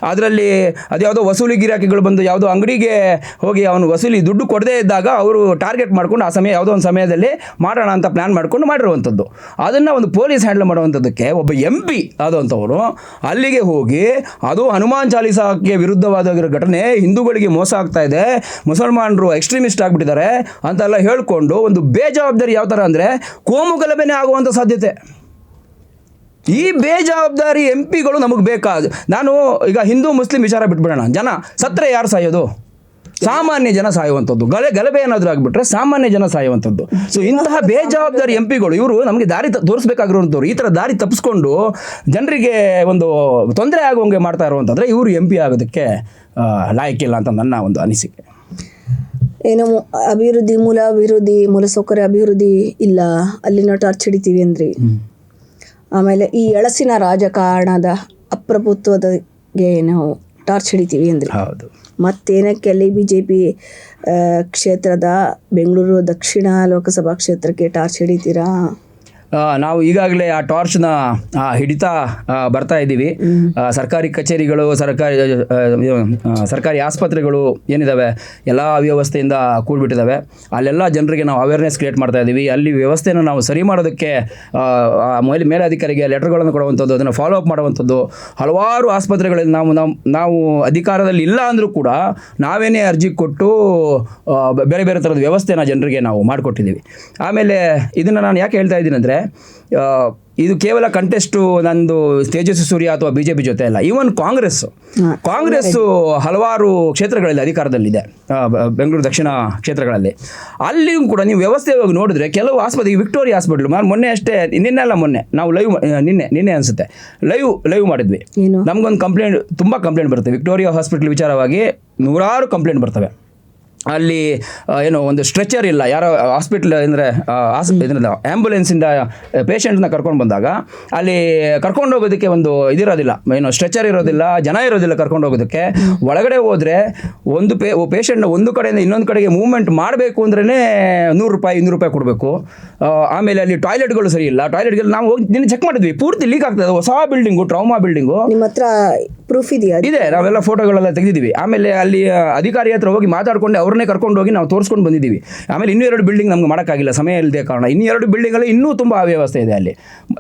[SPEAKER 1] ಅದರಲ್ಲಿ ಅದ್ಯಾವುದೋ ವಸೂಲಿ ಗಿರಾಕಿಗಳು ಬಂದು ಯಾವುದೋ ಅಂಗಡಿಗೆ ಹೋಗಿ ಅವನು ವಸೂಲಿ ದುಡ್ಡು ಕೊಡದೇ ಇದ್ದಾಗ ಅವರು ಟಾರ್ಗೆಟ್ ಮಾಡ್ಕೊಂಡು ಆ ಸಮಯ ಯಾವುದೋ ಒಂದು ಸಮಯದಲ್ಲಿ ಮಾಡೋಣ ಅಂತ ಪ್ಲ್ಯಾನ್ ಮಾಡ್ಕೊಂಡು ಮಾಡಿರುವಂಥದ್ದು. ಅದನ್ನು ಒಂದು ಪೊಲೀಸ್ ಹ್ಯಾಂಡಲ್ ಮಾಡುವಂಥದ್ದಕ್ಕೆ ಒಬ್ಬ ಎಂ ಪಿ ಆದಂಥವರು ಅಲ್ಲಿಗೆ ಹೋಗಿ ಅದು ಹನುಮಾನ್ ಚಾಲೀಸಾಕ್ಕೆ ವಿರುದ್ಧವಾದಾಗಿರೋ ಘಟನೆ, ಹಿಂದೂಗಳಿಗೆ ಮೋಸ ಆಗ್ತಾ ಇದೆ, ಮುಸಲ್ಮಾನರು ಎಕ್ಸ್ಟ್ರೀಮಿಸ್ಟ್ ಆಗಿಬಿಟ್ಟಿದ್ದಾರೆ ಅಂತೆಲ್ಲ ಹೇಳಿಕೊಂಡು ಒಂದು ಬೇಜವಾಬ್ದಾರಿ ಯಾವ ಥರ ಅಂದರೆ ಕೋಮುಗಲಭೆನೇ ಆಗುವಂಥ ಸಾಧ್ಯತೆ. ಈ ಬೇಜವಾಬ್ದಾರಿ ಎಂ ಪಿಗಳು ನಮಗೆ ಬೇಕಾದ ನಾನು ಈಗ ಹಿಂದೂ ಮುಸ್ಲಿಂ ವಿಚಾರ ಬಿಟ್ಬಿಡೋಣ. ಜನ ಸತ್ರೆ ಯಾರು ಸಾಯೋದು? ಸಾಮಾನ್ಯ ಜನ ಸಾಯುವಂಥದ್ದು. ಗಲೆ ಗಲಭೆ ಏನಾದರೂ ಆಗಿಬಿಟ್ರೆ ಸಾಮಾನ್ಯ ಜನ ಸಾಯುವಂಥದ್ದು. ಸೊ ಇಂತಹ ಬೇಜವಾಬ್ದಾರಿ ಎಂ ಪಿಗಳು ಇವರು ನಮಗೆ ದಾರಿ ತ- ತೋರಿಸ್ಬೇಕಾಗಿರುವಂಥವ್ರು ಈ ಥರ ದಾರಿ ತಪ್ಪಿಸ್ಕೊಂಡು ಜನರಿಗೆ ಒಂದು ತೊಂದರೆ ಆಗುವಂಗೆ ಮಾಡ್ತಾ ಇರುವಂಥದ್ರೆ ಇವರು ಎಂ ಪಿ ಆಗೋದಕ್ಕೆ ಲಾಯಕಿಲ್ಲ ಲಾಯಕ್ಕಿಲ್ಲ ಅಂತ ನನ್ನ ಒಂದು ಅನಿಸಿಕೆ.
[SPEAKER 2] ಏನೋ ಅಭಿವೃದ್ಧಿ ಮೂಲ ಅಭಿವೃದ್ಧಿ ಮೂಲಸೌಕರ್ಯ ಅಭಿವೃದ್ಧಿ ಇಲ್ಲ. ಅಲ್ಲಿನ ಟಾರ್ಚ್ ಹಿಡಿತೀವಿ ಅಂದ್ರಿ. ಆಮೇಲೆ ಈ ಎಳಸಿನ ರಾಜಕಾರಣದ ಅಪ್ರಭುತ್ವದಗೆ ನಾವು ಟಾರ್ಚ್ ಹಿಡಿತೀವಿ ಅಂದರೆ.
[SPEAKER 1] ಹೌದು.
[SPEAKER 2] ಮತ್ತೇನಕ್ಕೆ ಅಲ್ಲಿ ಬಿ ಜೆ ಪಿ ಕ್ಷೇತ್ರದ ಬೆಂಗಳೂರು ದಕ್ಷಿಣ ಲೋಕಸಭಾ ಕ್ಷೇತ್ರಕ್ಕೆ ಟಾರ್ಚ್ ಹಿಡಿತೀರಾ?
[SPEAKER 1] ನಾವು ಈಗಾಗಲೇ ಆ ಟಾರ್ಚ್ನ ಹಿಡಿತಾ ಬರ್ತಾ ಇದ್ದೀವಿ. ಸರ್ಕಾರಿ ಕಚೇರಿಗಳು, ಸರ್ಕಾರಿ ಸರ್ಕಾರಿ ಆಸ್ಪತ್ರೆಗಳು ಏನಿದ್ದಾವೆ ಎಲ್ಲ ಅವ್ಯವಸ್ಥೆಯಿಂದ ಕೂಡ್ಬಿಟ್ಟಿದ್ದಾವೆ ಅಲ್ಲೆಲ್ಲ ಜನರಿಗೆ ನಾವು ಅವೇರ್ನೆಸ್ ಕ್ರಿಯೇಟ್ ಮಾಡ್ತಾ ಇದ್ದೀವಿ. ಅಲ್ಲಿ ವ್ಯವಸ್ಥೆನ ನಾವು ಸರಿ ಮಾಡೋದಕ್ಕೆ ಮೇಲೆ, ಮೇಲಧಿಕಾರಿಗೆ ಲೆಟರ್ಗಳನ್ನು ಕೊಡುವಂಥದ್ದು, ಅದನ್ನು ಫಾಲೋ ಅಪ್ ಮಾಡುವಂಥದ್ದು, ಹಲವಾರು ಆಸ್ಪತ್ರೆಗಳಲ್ಲಿ ನಾವು ನಾವು ನಾವು ಅಧಿಕಾರದಲ್ಲಿ ಇಲ್ಲ ಅಂದರೂ ಕೂಡ ನಾವೇನೇ ಅರ್ಜಿ ಕೊಟ್ಟು ಬೇರೆ ಬೇರೆ ಥರದ ವ್ಯವಸ್ಥೆನ ಜನರಿಗೆ ನಾವು ಮಾಡಿಕೊಟ್ಟಿದ್ದೀವಿ. ಆಮೇಲೆ ಇದನ್ನು ನಾನು ಯಾಕೆ ಹೇಳ್ತಾ ಇದ್ದೀನಿ ಅಂದರೆ ಇದು ಕೇವಲ ಕಂಟೆಸ್ಟು ನಂದು ತೇಜಸ್ವಿ ಸೂರ್ಯ ಅಥವಾ ಬಿ ಜೆ ಪಿ ಜೊತೆ ಅಲ್ಲ ಈವನ್ ಕಾಂಗ್ರೆಸ್. ಕಾಂಗ್ರೆಸ್ಸು ಹಲವಾರು ಕ್ಷೇತ್ರಗಳಲ್ಲಿ ಅಧಿಕಾರದಲ್ಲಿದೆ ಬೆಂಗಳೂರು ದಕ್ಷಿಣ ಕ್ಷೇತ್ರಗಳಲ್ಲಿ. ಅಲ್ಲಿಯೂ ಕೂಡ ನೀವು ವ್ಯವಸ್ಥೆಯಾಗಿ ನೋಡಿದ್ರೆ ಕೆಲವು ಆಸ್ಪತ್ರೆ ಈ ವಿಕ್ಟೋರಿಯಾ ಹಾಸ್ಪಿಟ್ಲು ನಾನು ಮೊನ್ನೆ ಅಷ್ಟೇ ನಿನ್ನೆ ಅಲ್ಲ ಮೊನ್ನೆ ನಾವು ಲೈವ್ ನಿನ್ನೆ ನಿನ್ನೆ ಅನಿಸುತ್ತೆ. ಲೈವ್ ಲೈವ್ ಮಾಡಿದ್ವಿ. ನಮಗೊಂದು ಕಂಪ್ಲೇಂಟ್ ತುಂಬ ಕಂಪ್ಲೇಂಟ್ ಬರುತ್ತೆ. ವಿಕ್ಟೋರಿಯಾ ಹಾಸ್ಪಿಟ್ಲ್ ವಿಚಾರವಾಗಿ ನೂರಾರು ಕಂಪ್ಲೇಂಟ್ ಬರ್ತವೆ. ಅಲ್ಲಿ ಏನು ಒಂದು ಸ್ಟ್ರೆಚರ್ ಇಲ್ಲ. ಯಾರೋ ಹಾಸ್ಪಿಟ್ಲ್ ಅಂದರೆ ಇದರಿಂದ ಆ್ಯಂಬುಲೆನ್ಸಿಂದ ಪೇಷಂಟ್ನ ಕರ್ಕೊಂಡು ಬಂದಾಗ ಅಲ್ಲಿ ಕರ್ಕೊಂಡು ಹೋಗೋದಕ್ಕೆ ಒಂದು ಇದಿರೋದಿಲ್ಲ. ಏನು ಸ್ಟ್ರೆಚರ್ ಇರೋದಿಲ್ಲ ಜನ ಇರೋದಿಲ್ಲ ಕರ್ಕೊಂಡು ಹೋಗೋದಕ್ಕೆ. ಒಳಗಡೆ ಹೋದರೆ ಒಂದು ಪೇ ಪೇಷಂಟ್ನ ಒಂದು ಕಡೆಯಿಂದ ಇನ್ನೊಂದು ಕಡೆಗೆ ಮೂವ್ಮೆಂಟ್ ಮಾಡಬೇಕು ಅಂದ್ರೇ ನೂರು ರೂಪಾಯಿ ಇನ್ನೂರು ರೂಪಾಯಿ ಕೊಡಬೇಕು. ಆಮೇಲೆ ಅಲ್ಲಿ ಟಾಯ್ಲೆಟ್ಗಳು ಸರಿ ಇಲ್ಲ. ಟಾಯ್ಲೆಟ್ಗಳು ನಾವು ಹೋಗಿ ನಿನ್ನೆ ಚೆಕ್ ಮಾಡಿದ್ವಿ. ಪೂರ್ತಿ ಲೀಕ್ ಆಗ್ತದೆ ಹೊಸ ಬಿಲ್ಡಿಂಗು ಟ್ರೌಮಾ ಬಿಲ್ಡಿಂಗು
[SPEAKER 2] ನಿಮ್ಮ ಹತ್ರ ಪ್ರೂಫ್ ಇದೆಯಾ?
[SPEAKER 1] ಇದೆ. ನಾವೆಲ್ಲ ಫೋಟೋಗಳೆಲ್ಲ ತೆಗೆದಿದ್ದೀವಿ. ಆಮೇಲೆ ಅಲ್ಲಿ ಅಧಿಕಾರಿ ಹತ್ರ ಹೋಗಿ ಮಾತಾಡ್ಕೊಂಡು ಅವ್ರನ್ನೇ ಕರ್ಕೊಂಡು ಹೋಗಿ ನಾವು ತೋರಿಸ್ಕೊಂಡು ಬಂದಿದ್ದೀವಿ. ಆಮೇಲೆ ಇನ್ನೂ ಎರಡು ಬಿಲ್ಡಿಂಗ್ ನಮ್ಗೆ ಮಾಡೋಕ್ಕಾಗಿಲ್ಲ, ಸಮಯ ಇಲ್ಲದೆ ಕಾರಣ. ಇನ್ನೂ ಎರಡು ಬಿಲ್ಡಿಂಗಲ್ಲಿ ಇನ್ನೂ ತುಂಬ ಅವ್ಯವಸ್ಥೆ ಇದೆ ಅಲ್ಲಿ.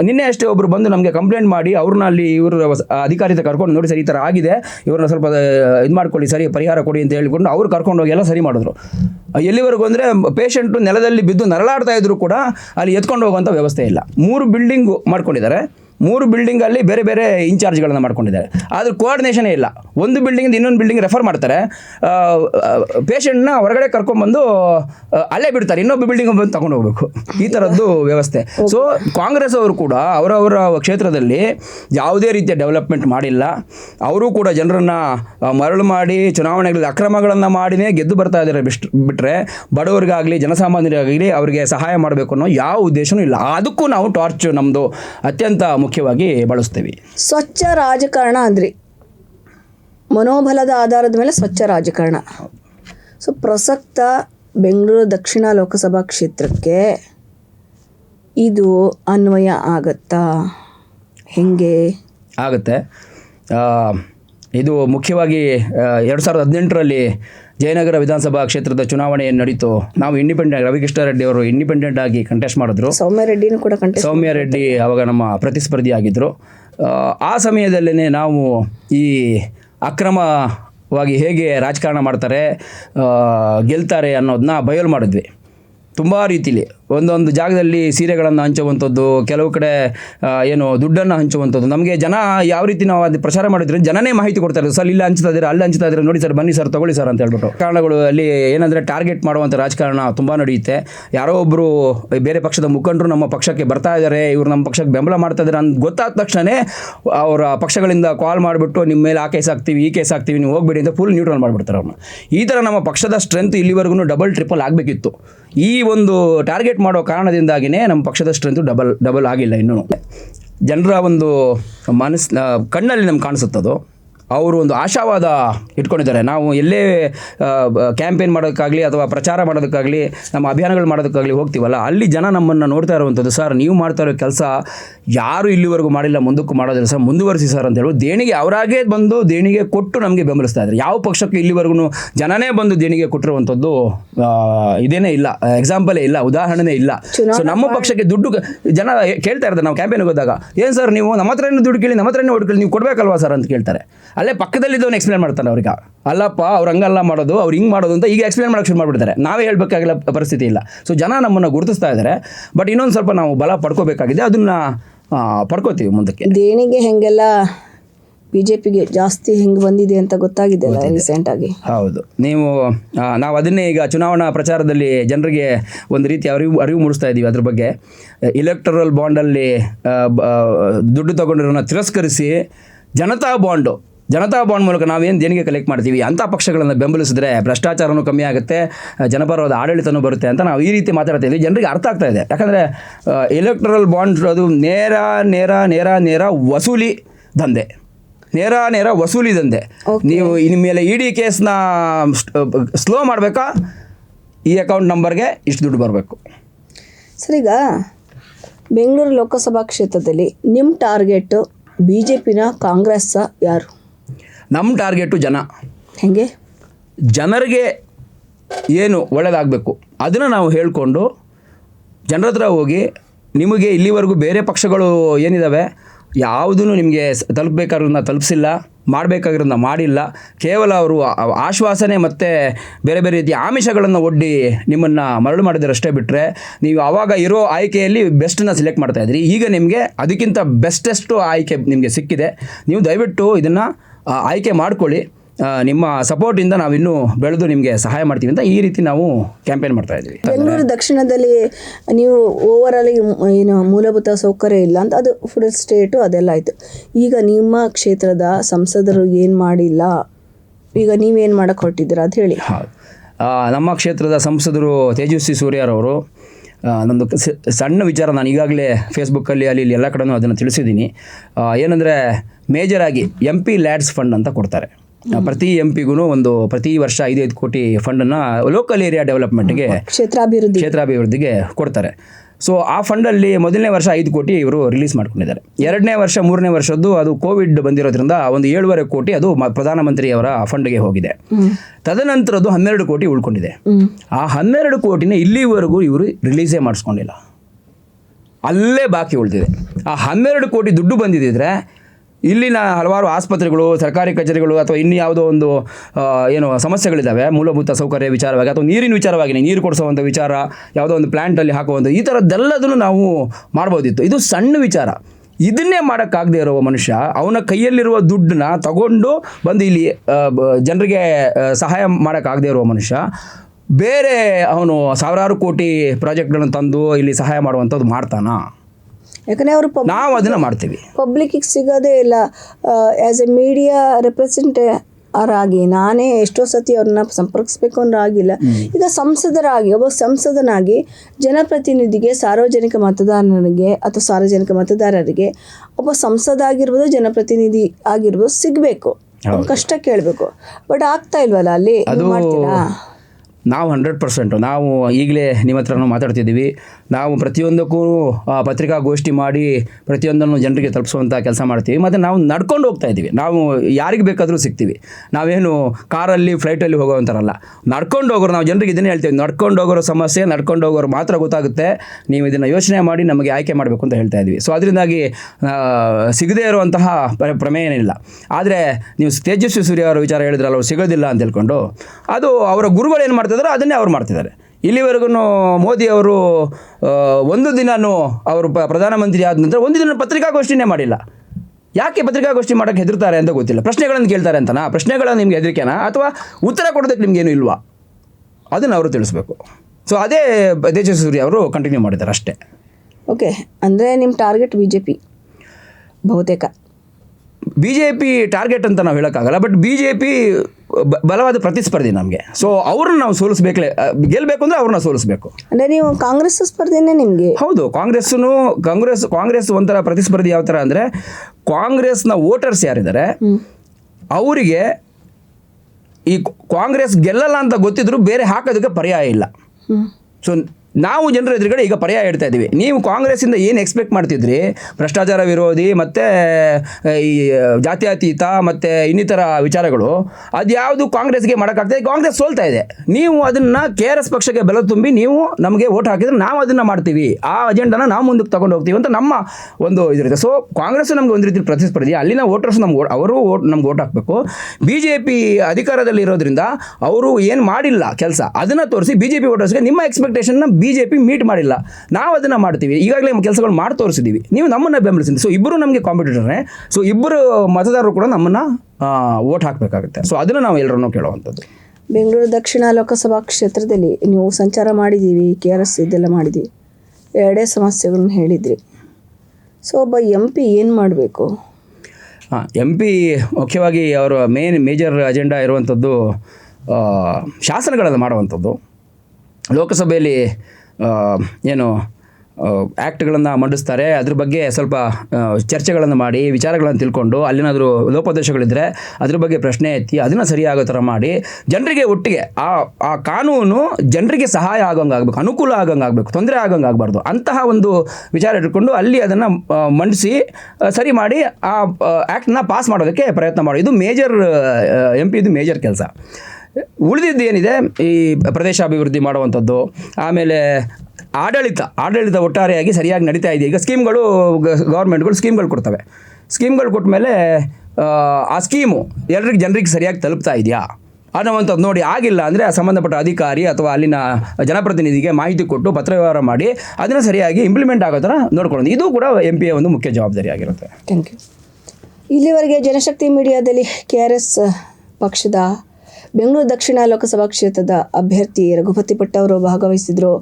[SPEAKER 1] ನಿನ್ನೆ ಅಷ್ಟೇ ಒಬ್ಬರು ಬಂದು ನಮಗೆ ಕಂಪ್ಲೇಂಟ್ ಮಾಡಿ, ಅವ್ರನ್ನ ಅಲ್ಲಿ ಇವರು ಅಧಿಕಾರಿತ ಕರ್ಕೊಂಡು ನೋಡಿ ಸರಿ ಈ ಥರ ಆಗಿದೆ, ಇವ್ರನ್ನ ಸ್ವಲ್ಪ ಇದು ಮಾಡ್ಕೊಳ್ಳಿ, ಸರಿ, ಪರಿಹಾರ ಕೊಡಿ ಅಂತ ಹೇಳಿಕೊಂಡು ಅವ್ರು ಕರ್ಕೊಂಡು ಹೋಗಿ ಎಲ್ಲ ಸರಿ ಮಾಡಿದ್ರು. ಎಲ್ಲಿವರೆಗೂ ಅಂದರೆ ಪೇಷಂಟು ನೆಲದಲ್ಲಿ ಬಿದ್ದು ನರಳಾಡ್ತಾ ಇದ್ರು ಕೂಡ ಅಲ್ಲಿ ಎತ್ಕೊಂಡು ಹೋಗುವಂಥ ವ್ಯವಸ್ಥೆ ಇಲ್ಲ. ಮೂರು ಬಿಲ್ಡಿಂಗು ಮಾಡ್ಕೊಂಡಿದ್ದಾರೆ. ಮೂರು ಬಿಲ್ಡಿಂಗಲ್ಲಿ ಬೇರೆ ಬೇರೆ ಇನ್ಚಾರ್ಜ್ಗಳನ್ನು ಮಾಡ್ಕೊಂಡಿದ್ದಾರೆ. ಆದ್ರೆ ಕೋಆರ್ಡಿನೇಷನೇ ಇಲ್ಲ. ಒಂದು ಬಿಲ್ಡಿಂಗಿಂದ ಇನ್ನೊಂದು ಬಿಲ್ಡಿಂಗ್ ರೆಫರ್ ಮಾಡ್ತಾರೆ. ಪೇಷಂಟ್ನ ಹೊರಗಡೆ ಕರ್ಕೊಂಡ್ಬಂದು ಅಲ್ಲೇ ಬಿಡ್ತಾರೆ. ಇನ್ನೊಬ್ಬ ಬಿಲ್ಡಿಂಗ್ ಬಂದು ತಗೊಂಡು ಹೋಗ್ಬೇಕು. ಈ ಥರದ್ದು ವ್ಯವಸ್ಥೆ. ಸೊ ಕಾಂಗ್ರೆಸ್ ಅವರು ಕೂಡ ಅವರವರ ಕ್ಷೇತ್ರದಲ್ಲಿ ಯಾವುದೇ ರೀತಿಯ ಡೆವಲಪ್ಮೆಂಟ್ ಮಾಡಿಲ್ಲ. ಅವರು ಕೂಡ ಜನರನ್ನು ಮರಳು ಮಾಡಿ, ಚುನಾವಣೆಗಳಲ್ಲಿ ಅಕ್ರಮಗಳನ್ನು ಮಾಡಿನೇ ಗೆದ್ದು ಬರ್ತಾ ಇದ್ದಾರೆ ಬಿಸ್ಟ್ ಬಿಟ್ಟರೆ ಬಡವರಿಗಾಗಲಿ, ಜನಸಾಮಾನ್ಯರಿಗಾಗಲಿ ಅವರಿಗೆ ಸಹಾಯ ಮಾಡಬೇಕು ಅನ್ನೋ ಯಾವ ಉದ್ದೇಶನೂ ಇಲ್ಲ. ಅದಕ್ಕೂ ನಾವು ಟಾರ್ಚ್ ನಮ್ಮದು ಅತ್ಯಂತ ಮುಖ್ಯವಾಗಿ ಬಳಸ್ತೀವಿ.
[SPEAKER 2] ಸ್ವಚ್ಛ ರಾಜಕಾರಣ ಅಂದ್ರಿ. ಮನೋಬಲದ ಆಧಾರದ ಮೇಲೆ ಸ್ವಚ್ಛ ರಾಜಕಾರಣ. ಸೊ ಪ್ರಸಕ್ತ ಬೆಂಗಳೂರು ದಕ್ಷಿಣ ಲೋಕಸಭಾ ಕ್ಷೇತ್ರಕ್ಕೆ ಇದು ಅನ್ವಯ ಆಗತ್ತಾ? ಹೆಂಗೆ?
[SPEAKER 1] ಆಗುತ್ತೆ. ಇದು ಮುಖ್ಯವಾಗಿ ಎರಡು ಸಾವಿರದ ಹದಿನೆಂಟರಲ್ಲಿ ಜಯನಗರ ವಿಧಾನಸಭಾ ಕ್ಷೇತ್ರದ ಚುನಾವಣೆ ಏನು ನಡೀತು. ನಾವು ಇಂಡಿಪೆಂಡೆಂಟ್ ರವಿಕೃಷ್ಣ ರೆಡ್ಡಿ ಅವರು ಇಂಡಿಪೆಂಡೆಂಟ್ ಆಗಿ ಕಂಟೆಸ್ಟ್ ಮಾಡಿದ್ರು.
[SPEAKER 2] ಸೌಮ್ಯ ರೆಡ್ಡಿನೂ ಕೂಡ
[SPEAKER 1] ಸೌಮ್ಯ ರೆಡ್ಡಿ ಅವಾಗ ನಮ್ಮ ಪ್ರತಿಸ್ಪರ್ಧಿ ಆಗಿದ್ದರು ಆ ಸಮಯದಲ್ಲೇ ನಾವು ಈ ಅಕ್ರಮವಾಗಿ ಹೇಗೆ ರಾಜಕಾರಣ ಮಾಡ್ತಾರೆ ಗೆಲ್ತಾರೆ ಅನ್ನೋದನ್ನ ಬಯಲು ಮಾಡಿದ್ವಿ. ತುಂಬ ರೀತಿಲಿ. ಒಂದೊಂದು ಜಾಗದಲ್ಲಿ ಸೀರೆಗಳನ್ನು ಹಂಚುವಂಥದ್ದು, ಕೆಲವು ಕಡೆ ಏನು ದುಡ್ಡನ್ನು ಹಂಚುವಂಥದ್ದು. ನಮಗೆ ಜನ ಯಾವ ರೀತಿ ನಾವು ಅದು ಪ್ರಚಾರ ಮಾಡಿದ್ರೆ ಜನನೇ ಮಾಹಿತಿ ಕೊಡ್ತಾರೆ ಸರ್, ಇಲ್ಲಿ ಹಂಚ್ತಾ ಇದ್ದಾರೆ, ಅಲ್ಲಿ ಹಂಚ್ತಾ ಇದ್ದಾರೆ ನೋಡಿ ಸರ್, ಬನ್ನಿ ಸರ್, ತಗೊಳ್ಳಿ ಸರ್ ಅಂತ ಹೇಳ್ಬಿಟ್ಟು ಕಾರಣಗಳು ಅಲ್ಲಿ ಏನಂದರೆ ಟಾರ್ಗೆಟ್ ಮಾಡುವಂಥ ರಾಜಕಾರಣ ತುಂಬ ನಡೆಯುತ್ತೆ. ಯಾರೋ ಒಬ್ಬರು ಬೇರೆ ಪಕ್ಷದ ಮುಖಂಡರು ನಮ್ಮ ಪಕ್ಷಕ್ಕೆ ಬರ್ತಾ ಇದ್ದಾರೆ, ಇವರು ನಮ್ಮ ಪಕ್ಷಕ್ಕೆ ಬೆಂಬಲ ಮಾಡ್ತಾ ಇದ್ದಾರೆ ಅಂತ ಗೊತ್ತಾದ ತಕ್ಷಣವೇ ಅವರ ಪಕ್ಷಗಳಿಂದ ಕಾಲ್ ಮಾಡಿಬಿಟ್ಟು, ನಿಮ್ಮ ಮೇಲೆ ಆ ಕೇಸ್ ಹಾಕ್ತೀವಿ, ಈ ಕೇಸ್ ಹಾಕ್ತೀವಿ, ನೀವು ಹೋಗ್ಬೇಡಿ ಅಂತ ಫುಲ್ ನ್ಯೂಟ್ರಲ್ ಮಾಡಿಬಿಡ್ತಾರೆ ಅವ್ರನ್ನ. ಈ ಥರ ನಮ್ಮ ಪಕ್ಷದ ಸ್ಟ್ರೆಂತ್ ಇಲ್ಲಿವರೆಗೂ ಡಬಲ್ ಟ್ರಿಪಲ್ ಆಗಬೇಕಿತ್ತು. ಈ ಒಂದು ಟಾರ್ಗೆಟ್ ಮಾಡೋ ಕಾರಣದಿಂದಾಗಿಯೇ ನಮ್ಮ ಪಕ್ಷದ ಸ್ಟ್ರೆಂತು ಡಬಲ್ ಡಬಲ್ ಆಗಿಲ್ಲ ಇನ್ನೂ. ಜನರ ಒಂದು ಮನಸ್ಸು ಕಣ್ಣಲ್ಲಿ ನಮ್ಗೆ ಕಾಣಿಸುತ್ತದು. ಅವರು ಒಂದು ಆಶಾವಾದ ಇಟ್ಕೊಂಡಿದ್ದಾರೆ. ನಾವು ಎಲ್ಲೇ ಕ್ಯಾಂಪೇನ್ ಮಾಡೋದಕ್ಕಾಗಲಿ ಅಥವಾ ಪ್ರಚಾರ ಮಾಡೋದಕ್ಕಾಗಲಿ ನಮ್ಮ ಅಭಿಯಾನಗಳು ಮಾಡೋದಕ್ಕಾಗಲಿ ಹೋಗ್ತೀವಲ್ಲ ಅಲ್ಲಿ ಜನ ನಮ್ಮನ್ನು ನೋಡ್ತಾ ಇರುವಂಥದ್ದು ಸರ್ ನೀವು ಮಾಡ್ತಾ ಇರೋ ಕೆಲಸ ಯಾರು ಇಲ್ಲಿವರೆಗೂ ಮಾಡಿಲ್ಲ ಮುಂದಕ್ಕೂ ಮಾಡೋದಿಲ್ಲ ಸರ್ ಮುಂದುವರಿಸಿ ಸರ್ ಅಂತ ಹೇಳಿ ದೇಣಿಗೆ ಅವರಾಗೇ ಬಂದು ದೇಣಿಗೆ ಕೊಟ್ಟು ನಮಗೆ ಬೆಂಬಲಿಸ್ತಾ ಇದ್ದಾರೆ. ಯಾವ ಪಕ್ಷಕ್ಕೆ ಇಲ್ಲಿವರೆಗೂ ಜನನೇ ಬಂದು ದೇಣಿಗೆ ಕೊಟ್ಟಿರುವಂಥದ್ದು ಇದೇನೇ ಇಲ್ಲ ಎಕ್ಸಾಂಪಲೇ ಇಲ್ಲ ಉದಾಹರಣೆನೇ ಇಲ್ಲ. ಸೊ ನಮ್ಮ ಪಕ್ಷಕ್ಕೆ ದುಡ್ಡು ಜನ ಕೇಳ್ತಾ ಇರ್ತಾರೆ ನಾವು ಕ್ಯಾಂಪೇನ್ ಹೋದಾಗ ಏನು ಸರ್ ನೀವು ನಮ್ಮ ಹತ್ರನೇ ದುಡ್ಡು ಕೇಳಿ ನಮ್ಮ ಹತ್ರನೇ ಹುಡುಕಿ ನೀವು ಕೊಡಬೇಕಲ್ವಾ ಸರ್ ಅಂತ ಕೇಳ್ತಾರೆ. ಅಲ್ಲೇ ಪಕ್ಕದಲ್ಲಿದ್ದವನು ಎಕ್ಸ್ಪ್ಲೇನ್ ಮಾಡ್ತಾನೆ ಅವ್ರಿಗೆ. ಅಲ್ಲಪ್ಪ ಅವ್ರು ಹಂಗಲ್ಲ ಮಾಡೋದು ಅವ್ರು ಹಿಂಗೆ ಮಾಡೋದು ಅಂತ ಈಗ ಎಕ್ಸ್ಪ್ಲೇನ್ ಮಾಡೋಕೆ ಶುರು ಮಾಡಿಬಿಡ್ತಾರೆ. ನಾವೇ ಹೇಳಬೇಕಾಗಿಲ್ಲ ಪರಿಸ್ಥಿತಿ ಇಲ್ಲ. ಸೊ ಜನ ನಮ್ಮನ್ನು ಗುರುತಿಸ್ತಾ ಇದ್ದಾರೆ ಬಟ್ ಇನ್ನೊಂದು ಸ್ವಲ್ಪ ನಾವು ಬಲ ಪಡ್ಕೋಬೇಕಾಗಿದೆ. ಅದನ್ನು ಪಡ್ಕೋತೀವಿ ಮುಂದಕ್ಕೆ.
[SPEAKER 2] ದೇಣಿಗೆ ಹೆಂಗೆಲ್ಲ ಬಿ ಜೆ ಪಿಗೆ ಜಾಸ್ತಿ ಹೆಂಗೆ ಬಂದಿದೆ ಅಂತ ಗೊತ್ತಾಗಿದೆ ಅಲ್ಲ ರೀಸೆಂಟಾಗಿ
[SPEAKER 1] ಹೌದು. ನೀವು ನಾವು ಅದನ್ನೇ ಈಗ ಚುನಾವಣಾ ಪ್ರಚಾರದಲ್ಲಿ ಜನರಿಗೆ ಒಂದು ರೀತಿ ಅರಿವು ಅರಿವು ಮೂಡಿಸ್ತಾ ಇದ್ದೀವಿ ಅದ್ರ ಬಗ್ಗೆ. ಇಲೆಕ್ಟ್ರಲ್ ಬಾಂಡಲ್ಲಿ ದುಡ್ಡು ತಗೊಂಡಿರೋನ ತಿರಸ್ಕರಿಸಿ ಜನತಾ ಬಾಂಡು. ಜನತಾ ಬಾಂಡ್ ಮೂಲಕ ನಾವೇನು ದೇಣಿಗೆ ಕಲೆಕ್ಟ್ ಮಾಡ್ತೀವಿ? ಅಂಥ ಪಕ್ಷಗಳನ್ನು ಬೆಂಬಲಿಸಿದ್ರೆ ಭ್ರಷ್ಟಾಚಾರನೂ ಕಮ್ಮಿ ಆಗುತ್ತೆ ಜನಪರವಾದ ಆಡಳಿತನೂ ಬರುತ್ತೆ ಅಂತ ನಾವು ಈ ರೀತಿ ಮಾತಾಡ್ತೀವಿ ಇದ್ದೀವಿ ಜನರಿಗೆ ಅರ್ಥ ಆಗ್ತಾ ಇದೆ. ಯಾಕಂದರೆ ಎಲೆಕ್ಟ್ರಲ್ ಬಾಂಡ್ ಅದು ನೇರ ನೇರ ನೇರ ನೇರ ವಸೂಲಿ ದಂಧೆ. ನೇರ ನೇರ ವಸೂಲಿ ದಂಧೆ. ನೀವು ಇನ್ನು ಮೇಲೆ ಇ ಡಿ ಕೇಸ್ನ ಸ್ಲೋ ಮಾಡಬೇಕಾ? ಈ ಅಕೌಂಟ್ ನಂಬರ್ಗೆ ಇಷ್ಟು ದುಡ್ಡು ಬರಬೇಕು.
[SPEAKER 2] ಸರ್ ಈಗ ಬೆಂಗಳೂರು ಲೋಕಸಭಾ ಕ್ಷೇತ್ರದಲ್ಲಿ ನಿಮ್ಮ ಟಾರ್ಗೆಟು ಬಿ ಜೆ ಪಿನ ಕಾಂಗ್ರೆಸ್ಸ ಯಾರು?
[SPEAKER 1] ನಮ್ಮ ಟಾರ್ಗೆಟು ಜನ.
[SPEAKER 2] ಹೇಗೆ?
[SPEAKER 1] ಜನರಿಗೆ ಏನು ಒಳ್ಳೆಯದಾಗಬೇಕು ಅದನ್ನು ನಾವು ಹೇಳಿಕೊಂಡು ಜನರ ಹತ್ರ ಹೋಗಿ ನಿಮಗೆ ಇಲ್ಲಿವರೆಗೂ ಬೇರೆ ಪಕ್ಷಗಳು ಏನಿದ್ದಾವೆ ಯಾವುದೂ ನಿಮಗೆ ತಲುಪಬೇಕಾಗಿರೋದನ್ನ ತಲುಪಿಸಿಲ್ಲ ಮಾಡಬೇಕಾಗಿರೋದನ್ನ ಮಾಡಿಲ್ಲ ಕೇವಲ ಅವರು ಆಶ್ವಾಸನೆ ಮತ್ತು ಬೇರೆ ಬೇರೆ ರೀತಿಯ ಆಮಿಷಗಳನ್ನು ಒಡ್ಡಿ ನಿಮ್ಮನ್ನು ಮರಳು ಮಾಡಿದರಷ್ಟೇ ಬಿಟ್ಟರೆ ನೀವು ಆವಾಗ ಇರೋ ಆಯ್ಕೆಯಲ್ಲಿ ಬೆಸ್ಟನ್ನು ಸೆಲೆಕ್ಟ್ ಮಾಡ್ತಾ ಇದ್ರಿ. ಈಗ ನಿಮಗೆ ಅದಕ್ಕಿಂತ ಬೆಸ್ಟೆಸ್ಟು ಆಯ್ಕೆ ನಿಮಗೆ ಸಿಕ್ಕಿದೆ. ನೀವು ದಯವಿಟ್ಟು ಇದನ್ನು ಆಯ್ಕೆ ಮಾಡ್ಕೊಳ್ಳಿ. ನಿಮ್ಮ ಸಪೋರ್ಟಿಂದ ನಾವಿನ್ನೂ ಬೆಳೆದು ನಿಮಗೆ ಸಹಾಯ ಮಾಡ್ತೀವಿ ಅಂತ ಈ ರೀತಿ ನಾವು ಕ್ಯಾಂಪೇನ್ ಮಾಡ್ತಾ ಇದ್ದೀವಿ
[SPEAKER 2] ಬೆಂಗಳೂರು ದಕ್ಷಿಣದಲ್ಲಿ ನೀವು ಓವರಾಲ್ ಏನು ಮೂಲಭೂತ ಸೌಕರ್ಯ ಇಲ್ಲ ಅಂತ ಅದು ಫುಲ್ ಸ್ಟೇಟು ಅದೆಲ್ಲ ಆಯಿತು. ಈಗ ನಿಮ್ಮ ಕ್ಷೇತ್ರದ ಸಂಸದರು ಏನು ಮಾಡಿಲ್ಲ? ಈಗ ನೀವೇನು ಮಾಡಕ್ಕೆ ಹೊರಟಿದ್ದೀರಾ ಅಂತ ಹೇಳಿ.
[SPEAKER 1] ಹೌದು. ನಮ್ಮ ಕ್ಷೇತ್ರದ ಸಂಸದರು ತೇಜಸ್ವಿ ಸೂರ್ಯರವರು ನಮ್ಮದು ಸಣ್ಣ ವಿಚಾರ ನಾನು ಈಗಾಗಲೇ ಫೇಸ್ಬುಕ್ಕಲ್ಲಿ ಅಲ್ಲಿ ಇಲ್ಲಿ ಎಲ್ಲ ಕಡೆನೂ ಅದನ್ನು ತಿಳಿಸಿದ್ದೀನಿ. ಏನಂದರೆ ಮೇಜರಾಗಿ ಎಂ ಪಿ ಲ್ಯಾಡ್ಸ್ ಫಂಡ್ ಅಂತ ಕೊಡ್ತಾರೆ. ಪ್ರತಿ ಎಂ ಪಿಗೂ ಒಂದು ಪ್ರತಿ ವರ್ಷ ಐದೈದು ಕೋಟಿ ಫಂಡನ್ನು ಲೋಕಲ್ ಏರಿಯಾ ಡೆವಲಪ್ಮೆಂಟ್ಗೆ
[SPEAKER 2] ಕ್ಷೇತ್ರಾಭಿವೃದ್ಧಿ.
[SPEAKER 1] ಕ್ಷೇತ್ರಾಭಿವೃದ್ಧಿಗೆ ಕೊಡ್ತಾರೆ. ಸೊ ಆ ಫಂಡಲ್ಲಿ ಮೊದಲನೇ ವರ್ಷ ಐದು ಕೋಟಿ ಇವರು ರಿಲೀಸ್ ಮಾಡ್ಕೊಂಡಿದ್ದಾರೆ. ಎರಡನೇ ವರ್ಷ ಮೂರನೇ ವರ್ಷದ್ದು ಅದು ಕೋವಿಡ್ ಬಂದಿರೋದ್ರಿಂದ ಒಂದು ಏಳುವರೆ ಕೋಟಿ ಅದು ಮ- ಪ್ರಧಾನಮಂತ್ರಿಯವರ ಫಂಡ್ಗೆ ಹೋಗಿದೆ. ತದನಂತರದ್ದು ಹನ್ನೆರಡು ಕೋಟಿ ಉಳ್ಕೊಂಡಿದೆ. ಆ ಹನ್ನೆರಡು ಕೋಟಿನ ಇಲ್ಲಿವರೆಗೂ ಇವರು ರಿಲೀಸೇ ಮಾಡಿಸ್ಕೊಂಡಿಲ್ಲ. ಅಲ್ಲೇ ಬಾಕಿ ಉಳಿದಿದೆ. ಆ ಹನ್ನೆರಡು ಕೋಟಿ ದುಡ್ಡು ಬಂದಿದ್ದರೆ ಇಲ್ಲಿನ ಹಲವಾರು ಆಸ್ಪತ್ರೆಗಳು, ಸರ್ಕಾರಿ ಕಚೇರಿಗಳು ಅಥವಾ ಇನ್ಯಾವುದೋ ಒಂದು ಏನು ಸಮಸ್ಯೆಗಳಿದ್ದಾವೆ, ಮೂಲಭೂತ ಸೌಕರ್ಯ ವಿಚಾರವಾಗಿ ಅಥವಾ ನೀರಿನ ವಿಚಾರವಾಗಿ, ನೀರು ಕೊಡಿಸುವಂಥ ವಿಚಾರ, ಯಾವುದೋ ಒಂದು ಪ್ಲ್ಯಾಂಟಲ್ಲಿ ಹಾಕುವಂಥ ಈ ಥರದ್ದೆಲ್ಲದನ್ನು ನಾವು ಮಾಡ್ಬೋದಿತ್ತು. ಇದು ಸಣ್ಣ ವಿಚಾರ. ಇದನ್ನೇ ಮಾಡೋಕ್ಕಾಗದೇ ಇರುವ ಮನುಷ್ಯ ಅವನ ಕೈಯಲ್ಲಿರುವ ದುಡ್ಡನ್ನ ತಗೊಂಡು ಬಂದು ಇಲ್ಲಿ ಜನರಿಗೆ ಸಹಾಯ ಮಾಡೋಕ್ಕಾಗದೇ ಇರುವ ಮನುಷ್ಯ, ಬೇರೆ ಅವನು ಸಾವಿರಾರು ಕೋಟಿ ಪ್ರಾಜೆಕ್ಟ್ಗಳನ್ನು ತಂದು ಇಲ್ಲಿ ಸಹಾಯ ಮಾಡುವಂಥದ್ದು ಮಾಡ್ತಾನಾ?
[SPEAKER 2] ಯಾಕಂದರೆ ಅವರು ಪಬ್
[SPEAKER 1] ನಾವು ಅದನ್ನು ಮಾಡ್ತೀವಿ.
[SPEAKER 2] ಪಬ್ಲಿಕ್ಕಿಗೆ ಸಿಗೋದೇ ಇಲ್ಲ. ಆ್ಯಸ್ ಎ ಮೀಡಿಯಾ ರೆಪ್ರೆಸೆಂಟೇರಾಗಿ ನಾನೇ ಎಷ್ಟೋ ಸತಿ ಅವ್ರನ್ನ ಸಂಪರ್ಕಿಸ್ಬೇಕು ಅನ್ನೋ ಆಗಿಲ್ಲ ಈಗ ಸಂಸದರಾಗಿ ಒಬ್ಬ ಸಂಸದನಾಗಿ ಜನಪ್ರತಿನಿಧಿಗೆ ಸಾರ್ವಜನಿಕ ಮತದಾರನಿಗೆ ಅಥವಾ ಸಾರ್ವಜನಿಕ ಮತದಾರರಿಗೆ ಒಬ್ಬ ಸಂಸದ ಆಗಿರ್ಬೋದು ಜನಪ್ರತಿನಿಧಿ ಆಗಿರ್ಬೋದು ಸಿಗಬೇಕು ಕಷ್ಟ ಕೇಳಬೇಕು. ಬಟ್ ಆಗ್ತಾ ಇಲ್ವಲ್ಲ ಅಲ್ಲಿ? ಮಾಡ್ತೀರಾ?
[SPEAKER 1] ನಾವು ಹಂಡ್ರೆಡ್ ಪರ್ಸೆಂಟು ನಾವು ಈಗಲೇ ನಿಮ್ಮ ಹತ್ರನೂ ಮಾತಾಡ್ತಿದ್ದೀವಿ. ನಾವು ಪ್ರತಿಯೊಂದಕ್ಕೂ ಪತ್ರಿಕಾಗೋಷ್ಠಿ ಮಾಡಿ ಪ್ರತಿಯೊಂದನ್ನು ಜನರಿಗೆ ತಲುಪಿಸುವಂಥ ಕೆಲಸ ಮಾಡ್ತೀವಿ. ಮತ್ತು ನಾವು ನಡ್ಕೊಂಡು ಹೋಗ್ತಾ ಇದ್ದೀವಿ. ನಾವು ಯಾರಿಗೆ ಬೇಕಾದರೂ ಸಿಗ್ತೀವಿ. ನಾವೇನು ಕಾರಲ್ಲಿ, ಫ್ಲೈಟಲ್ಲಿ ಹೋಗೋವಂಥರಲ್ಲ ನಡ್ಕೊಂಡು ಹೋಗೋರು, ನಾವು ಜನರಿಗೆ ಇದನ್ನೇ ಹೇಳ್ತೀವಿ. ನಡ್ಕೊಂಡು ಹೋಗೋರು ಸಮಸ್ಯೆ, ನಡ್ಕೊಂಡು ಹೋಗೋರು ಮಾತ್ರ ಗೊತ್ತಾಗುತ್ತೆ. ನೀವು ಇದನ್ನು ಯೋಚನೆ ಮಾಡಿ ನಮಗೆ ಆಯ್ಕೆ ಮಾಡಬೇಕು ಅಂತ ಹೇಳ್ತಾ ಇದ್ವಿ ಸೊ ಅದರಿಂದಾಗಿ ಸಿಗದೇ ಇರುವಂತಹ ಪ್ರ- ಪ್ರಮೇಯ ಏನಿಲ್ಲ. ಆದರೆ, ನೀವು ತೇಜಸ್ವಿ ಸೂರ್ಯ ಅವರ ವಿಚಾರ ಹೇಳಿದ್ರಲ್ಲ, ಅವ್ರು ಸಿಗೋದಿಲ್ಲ ಅಂತ ಹೇಳ್ಕೊಂಡು, ಅದು ಅವರ ಗುರುಗಳು ಏನು ಮಾಡ್ತಿದಾರೋ ಅದನ್ನೇ ಅವ್ರು ಮಾಡ್ತಿದ್ದಾರೆ. ಇಲ್ಲಿವರೆಗೂ ಮೋದಿ ಅವರು ಒಂದು ದಿನವೂ ಅವರು ಪ್ರಧಾನಮಂತ್ರಿ ಆದ ನಂತರ ಒಂದು ದಿನ ಪತ್ರಿಕಾಗೋಷ್ಠಿನೇ ಮಾಡಿಲ್ಲ. ಯಾಕೆ ಪತ್ರಿಕಾಗೋಷ್ಠಿ ಮಾಡೋಕ್ಕೆ ಹೆದರ್ತಾರೆ ಅಂತ ಗೊತ್ತಿಲ್ಲ. ಪ್ರಶ್ನೆಗಳನ್ನು ಕೇಳ್ತಾರೆ ಅಂತನಾ? ಪ್ರಶ್ನೆಗಳನ್ನು ನಿಮ್ಗೆ ಹೆದರಿಕೆನಾ? ಅಥವಾ ಉತ್ತರ ಕೊಡೋದಕ್ಕೆ ನಿಮ್ಗೇನು ಇಲ್ವಾ? ಅದನ್ನು ಅವರು ತಿಳಿಸ್ಬೇಕು. ಸೊ ಅದೇ ತೇಜಸ್ವಿ ಸೂರ್ಯ ಅವರು ಕಂಟಿನ್ಯೂ ಮಾಡಿದ್ದಾರೆ ಅಷ್ಟೇ.
[SPEAKER 2] ಓಕೆ ಅಂದರೆ ನಿಮ್ಮ ಟಾರ್ಗೆಟ್ ಬಿ ಜೆ ಪಿ ಬಹುತೇಕ.
[SPEAKER 1] ಬಿ ಜೆ ಪಿ ಟಾರ್ಗೆಟ್ ಅಂತ ನಾವು ಹೇಳೋಕ್ಕಾಗಲ್ಲ ಬಟ್ ಬಿ ಜೆ ಪಿ ಬಲವಾದ ಪ್ರತಿಸ್ಪರ್ಧಿ ನಮಗೆ. ಸೊ ಅವ್ರನ್ನ ನಾವು ಸೋಲಿಸಬೇಕೇ ಗೆಲ್ಲಬೇಕು ಅಂದರೆ ಅವ್ರನ್ನ ಸೋಲಿಸ್ಬೇಕು.
[SPEAKER 2] ಅಂದರೆ ನೀವು ಕಾಂಗ್ರೆಸ್ ಸ್ಪರ್ಧೆನೇ ನಿಮಗೆ?
[SPEAKER 1] ಹೌದು ಕಾಂಗ್ರೆಸ್ಸು ಕಾಂಗ್ರೆಸ್ ಕಾಂಗ್ರೆಸ್ ಒಂಥರ ಪ್ರತಿಸ್ಪರ್ಧಿ ಯಾವ ಥರ ಅಂದರೆ ಕಾಂಗ್ರೆಸ್ನ ವೋಟರ್ಸ್ ಯಾರಿದ್ದಾರೆ ಅವರಿಗೆ ಈ ಕಾಂಗ್ರೆಸ್ ಗೆಲ್ಲಲ್ಲ ಅಂತ ಗೊತ್ತಿದ್ರು ಬೇರೆ ಹಾಕೋದಕ್ಕೆ ಪರ್ಯಾಯ ಇಲ್ಲ. ಸೊ ನಾವು ಜನರ ಎದುರುಗಡೆ ಈಗ ಪರ್ಯಾಯ ಇಡ್ತಾ ಇದ್ದೀವಿ. ನೀವು ಕಾಂಗ್ರೆಸ್ಸಿಂದ ಏನು ಎಕ್ಸ್ಪೆಕ್ಟ್ ಮಾಡ್ತಿದ್ರಿ? ಭ್ರಷ್ಟಾಚಾರ ವಿರೋಧಿ ಮತ್ತು ಈ ಜಾತ್ಯತೀತ ಮತ್ತು ಇನ್ನಿತರ ವಿಚಾರಗಳು ಅದ್ಯಾವುದು ಕಾಂಗ್ರೆಸ್ಗೆ ಮಾಡೋಕ್ಕಾಗ್ತದೆ ಕಾಂಗ್ರೆಸ್ ಸೋಲ್ತಾ ಇದೆ. ನೀವು ಅದನ್ನು ಕೆ ಆರ್ ಎಸ್ ಪಕ್ಷಕ್ಕೆ ಬೆಲೆ ತುಂಬಿ ನೀವು ನಮಗೆ ಓಟ್ ಹಾಕಿದ್ರೆ ನಾವು ಅದನ್ನು ಮಾಡ್ತೀವಿ. ಆ ಅಜೆಂಡನ ನಾವು ಮುಂದಕ್ಕೆ ತಗೊಂಡು ಹೋಗ್ತೀವಿ ಅಂತ ನಮ್ಮ ಒಂದು ಇದಿರುತ್ತೆ ಸೊ ಕಾಂಗ್ರೆಸ್ ನಮ್ಗೆ ಒಂದು ರೀತಿ ಪ್ರತಿಸ್ಪರ್ಧಿ. ಅಲ್ಲಿನ ವೋಟರ್ಸ್ ನಮ್ಗೆ ಅವರು ಓಟ್ ನಮ್ಗೆ ಓಟ್ ಹಾಕಬೇಕು. ಬಿ ಜೆ ಪಿ ಅಧಿಕಾರದಲ್ಲಿ ಇರೋದ್ರಿಂದ ಅವರು ಏನು ಮಾಡಿಲ್ಲ ಕೆಲಸ, ಅದನ್ನು ತೋರಿಸಿ ಬಿ ಜೆ ಪಿ ವೋಟರ್ಸ್ಗೆ ನಿಮ್ಮ ಎಕ್ಸ್ಪೆಕ್ಟೇಷನ್ನ ಬಿ ಜೆ ಪಿ ಮೀಟ್ ಮಾಡಿಲ್ಲ. ನಾವು ಅದನ್ನು ಮಾಡ್ತೀವಿ. ಈಗಾಗಲೇ ಕೆಲಸಗಳು ಮಾಡಿ ತೋರಿಸಿದ್ದೀವಿ ನೀವು ನಮ್ಮನ್ನು ಬೆಂಬಲಿಸಿದ್ದೀವಿ ಸೊ ಇಬ್ಬರು ನಮಗೆ ಕಾಂಪಿಟೇಟರ್ನೇ ಸೊ ಇಬ್ಬರು ಮತದಾರರು ಕೂಡ ನಮ್ಮನ್ನು ವೋಟ್ ಹಾಕಬೇಕಾಗುತ್ತೆ. ಸೊ ಅದನ್ನು ನಾವು ಎಲ್ಲರನ್ನೂ ಕೇಳುವಂಥದ್ದು.
[SPEAKER 2] ಬೆಂಗಳೂರು ದಕ್ಷಿಣ ಲೋಕಸಭಾ ಕ್ಷೇತ್ರದಲ್ಲಿ ನೀವು ಸಂಚಾರ ಮಾಡಿದ್ದೀವಿ ಕೆ ಆರ್ ಎಸ್ ಇದೆಲ್ಲ ಮಾಡಿದ್ದೀವಿ. ಎರಡೇ ಸಮಸ್ಯೆಗಳನ್ನು ಹೇಳಿದ್ರಿ. ಸೊ ಒಬ್ಬ ಎಂ ಪಿ ಏನು ಮಾಡಬೇಕು?
[SPEAKER 1] ಹಾಂ ಎಂ ಪಿ ಮುಖ್ಯವಾಗಿ ಅವರ ಮೇನ್ ಮೇಜರ್ ಅಜೆಂಡಾ ಇರುವಂಥದ್ದು ಶಾಸನಗಳನ್ನು ಮಾಡುವಂಥದ್ದು. ಲೋಕಸಭೆಯಲ್ಲಿ ಏನು ಆ್ಯಕ್ಟ್ಗಳನ್ನು ಮಂಡಿಸ್ತಾರೆ. ಅದ್ರ ಬಗ್ಗೆ ಸ್ವಲ್ಪ ಚರ್ಚೆಗಳನ್ನು ಮಾಡಿ, ವಿಚಾರಗಳನ್ನು ತಿಳ್ಕೊಂಡು ಅಲ್ಲಿನಾದರೂ ಲೋಪದೋಷಗಳಿದ್ದರೆ ಅದ್ರ ಬಗ್ಗೆ ಪ್ರಶ್ನೆ ಎತ್ತಿ ಅದನ್ನು ಸರಿಯಾಗೋ ಥರ ಮಾಡಿ, ಜನರಿಗೆ ಒಟ್ಟಿಗೆ ಆ ಆ ಕಾನೂನು ಜನರಿಗೆ ಸಹಾಯ ಆಗೋಂಗೆ ಆಗಬೇಕು, ಅನುಕೂಲ ಆಗೋಂಗೆ ಆಗಬೇಕು, ತೊಂದರೆ ಆಗೋಂಗೆ ಆಗಬಾರ್ದು ಅಂತಹ ಒಂದು ವಿಚಾರ ಇಟ್ಕೊಂಡು ಅಲ್ಲಿ ಅದನ್ನು ಮಂಡಿಸಿ ಸರಿ ಮಾಡಿ, ಆ ಆ್ಯಕ್ಟನ್ನ ಪಾಸ್ ಮಾಡೋದಕ್ಕೆ ಪ್ರಯತ್ನ ಮಾಡೋದು ಇದು ಮೇಜರ್ ಎಂ ಪಿ, ಇದು ಮೇಜರ್ ಕೆಲಸ. ಉಳಿದಿದ್ದು ಏನಿದೆ ಈ ಪ್ರದೇಶಾಭಿವೃದ್ಧಿ ಮಾಡುವಂಥದ್ದು. ಆಮೇಲೆ ಆಡಳಿತ ಆಡಳಿತ ಒಟ್ಟಾರೆಯಾಗಿ ಸರಿಯಾಗಿ ನಡೀತಾ ಇದೆ. ಈಗ ಸ್ಕೀಮ್ಗಳು ಗೌರ್ಮೆಂಟ್ಗಳು ಸ್ಕೀಮ್ಗಳು ಕೊಡ್ತವೆ. ಸ್ಕೀಮ್ಗಳು ಕೊಟ್ಟ ಮೇಲೆ ಆ ಸ್ಕೀಮು ಎಲ್ರಿಗೆ, ಜನರಿಗೆ ಸರಿಯಾಗಿ ತಲುಪ್ತಾ ಇದೆಯಾ? ಅನ್ನೋವಂಥದ್ದು ನೋಡಿ, ಆಗಿಲ್ಲ ಅಂದರೆ ಸಂಬಂಧಪಟ್ಟ ಅಧಿಕಾರಿ ಅಥವಾ ಅಲ್ಲಿನ ಜನಪ್ರತಿನಿಧಿಗೆ ಮಾಹಿತಿ ಕೊಟ್ಟು ಪತ್ರ ವ್ಯವಹಾರ ಮಾಡಿ ಅದನ್ನು ಸರಿಯಾಗಿ ಇಂಪ್ಲಿಮೆಂಟ್ ಆಗೋ ಥರ ನೋಡ್ಕೊಳ್ಳೋದು ಇದು ಕೂಡ ಎಂ ಪಿ ಒಂದು ಮುಖ್ಯ ಜವಾಬ್ದಾರಿ ಆಗಿರುತ್ತೆ.
[SPEAKER 2] ಥ್ಯಾಂಕ್ ಯು ಇಲ್ಲಿವರೆಗೆ ಜನಶಕ್ತಿ ಮೀಡಿಯಾದಲ್ಲಿ ಕೆ ಆರ್ ಎಸ್ ಪಕ್ಷದ ಬೆಂಗಳೂರು ದಕ್ಷಿಣ ಲೋಕಸಭಾ ಕ್ಷೇತ್ರದ ಅಭ್ಯರ್ಥಿ ರಘುಪತಿ ಭಟ್ ಅವರು ಭಾಗವಹಿಸಿದರು.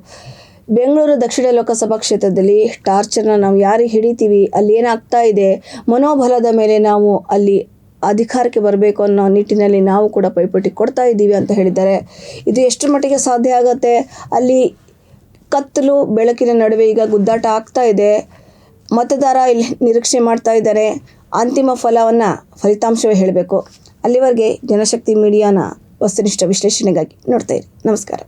[SPEAKER 2] ಬೆಂಗಳೂರು ದಕ್ಷಿಣ ಲೋಕಸಭಾ ಕ್ಷೇತ್ರದಲ್ಲಿ ಟಾರ್ಚರ್ನ ನಾವು ಯಾರಿಗೆ ಹಿಡಿತೀವಿ, ಅಲ್ಲಿ ಏನಾಗ್ತಾ ಇದೆ, ಮನೋಬಲದ ಮೇಲೆ ನಾವು ಅಲ್ಲಿ ಅಧಿಕಾರಕ್ಕೆ ಬರಬೇಕು ಅನ್ನೋ ನಿಟ್ಟಿನಲ್ಲಿ ನಾವು ಕೂಡ ಪೈಪೋಟಿ ಕೊಡ್ತಾ ಇದ್ದೀವಿ ಅಂತ ಹೇಳಿದ್ದಾರೆ. ಇದು ಎಷ್ಟು ಮಟ್ಟಿಗೆ ಸಾಧ್ಯ ಆಗುತ್ತೆ? ಅಲ್ಲಿ ಕತ್ತಲು ಬೆಳಕಿನ ನಡುವೆ ಈಗ ಗುದ್ದಾಟ ಆಗ್ತಾ ಇದೆ. ಮತದಾರ ಇಲ್ಲಿ ನಿರೀಕ್ಷೆ ಮಾಡ್ತಾ ಇದ್ದಾರೆ. ಅಂತಿಮ ಫಲವನ್ನು, ಫಲಿತಾಂಶವೇ ಹೇಳಬೇಕು. ಅಲ್ಲಿವರೆಗೆ ಜನಶಕ್ತಿ ಮೀಡಿಯಾನ ವಸ್ತುನಿಷ್ಠ ವಿಶ್ಲೇಷಣೆಗಾಗಿ ನೋಡ್ತಾ ಇರಿ. ನಮಸ್ಕಾರ.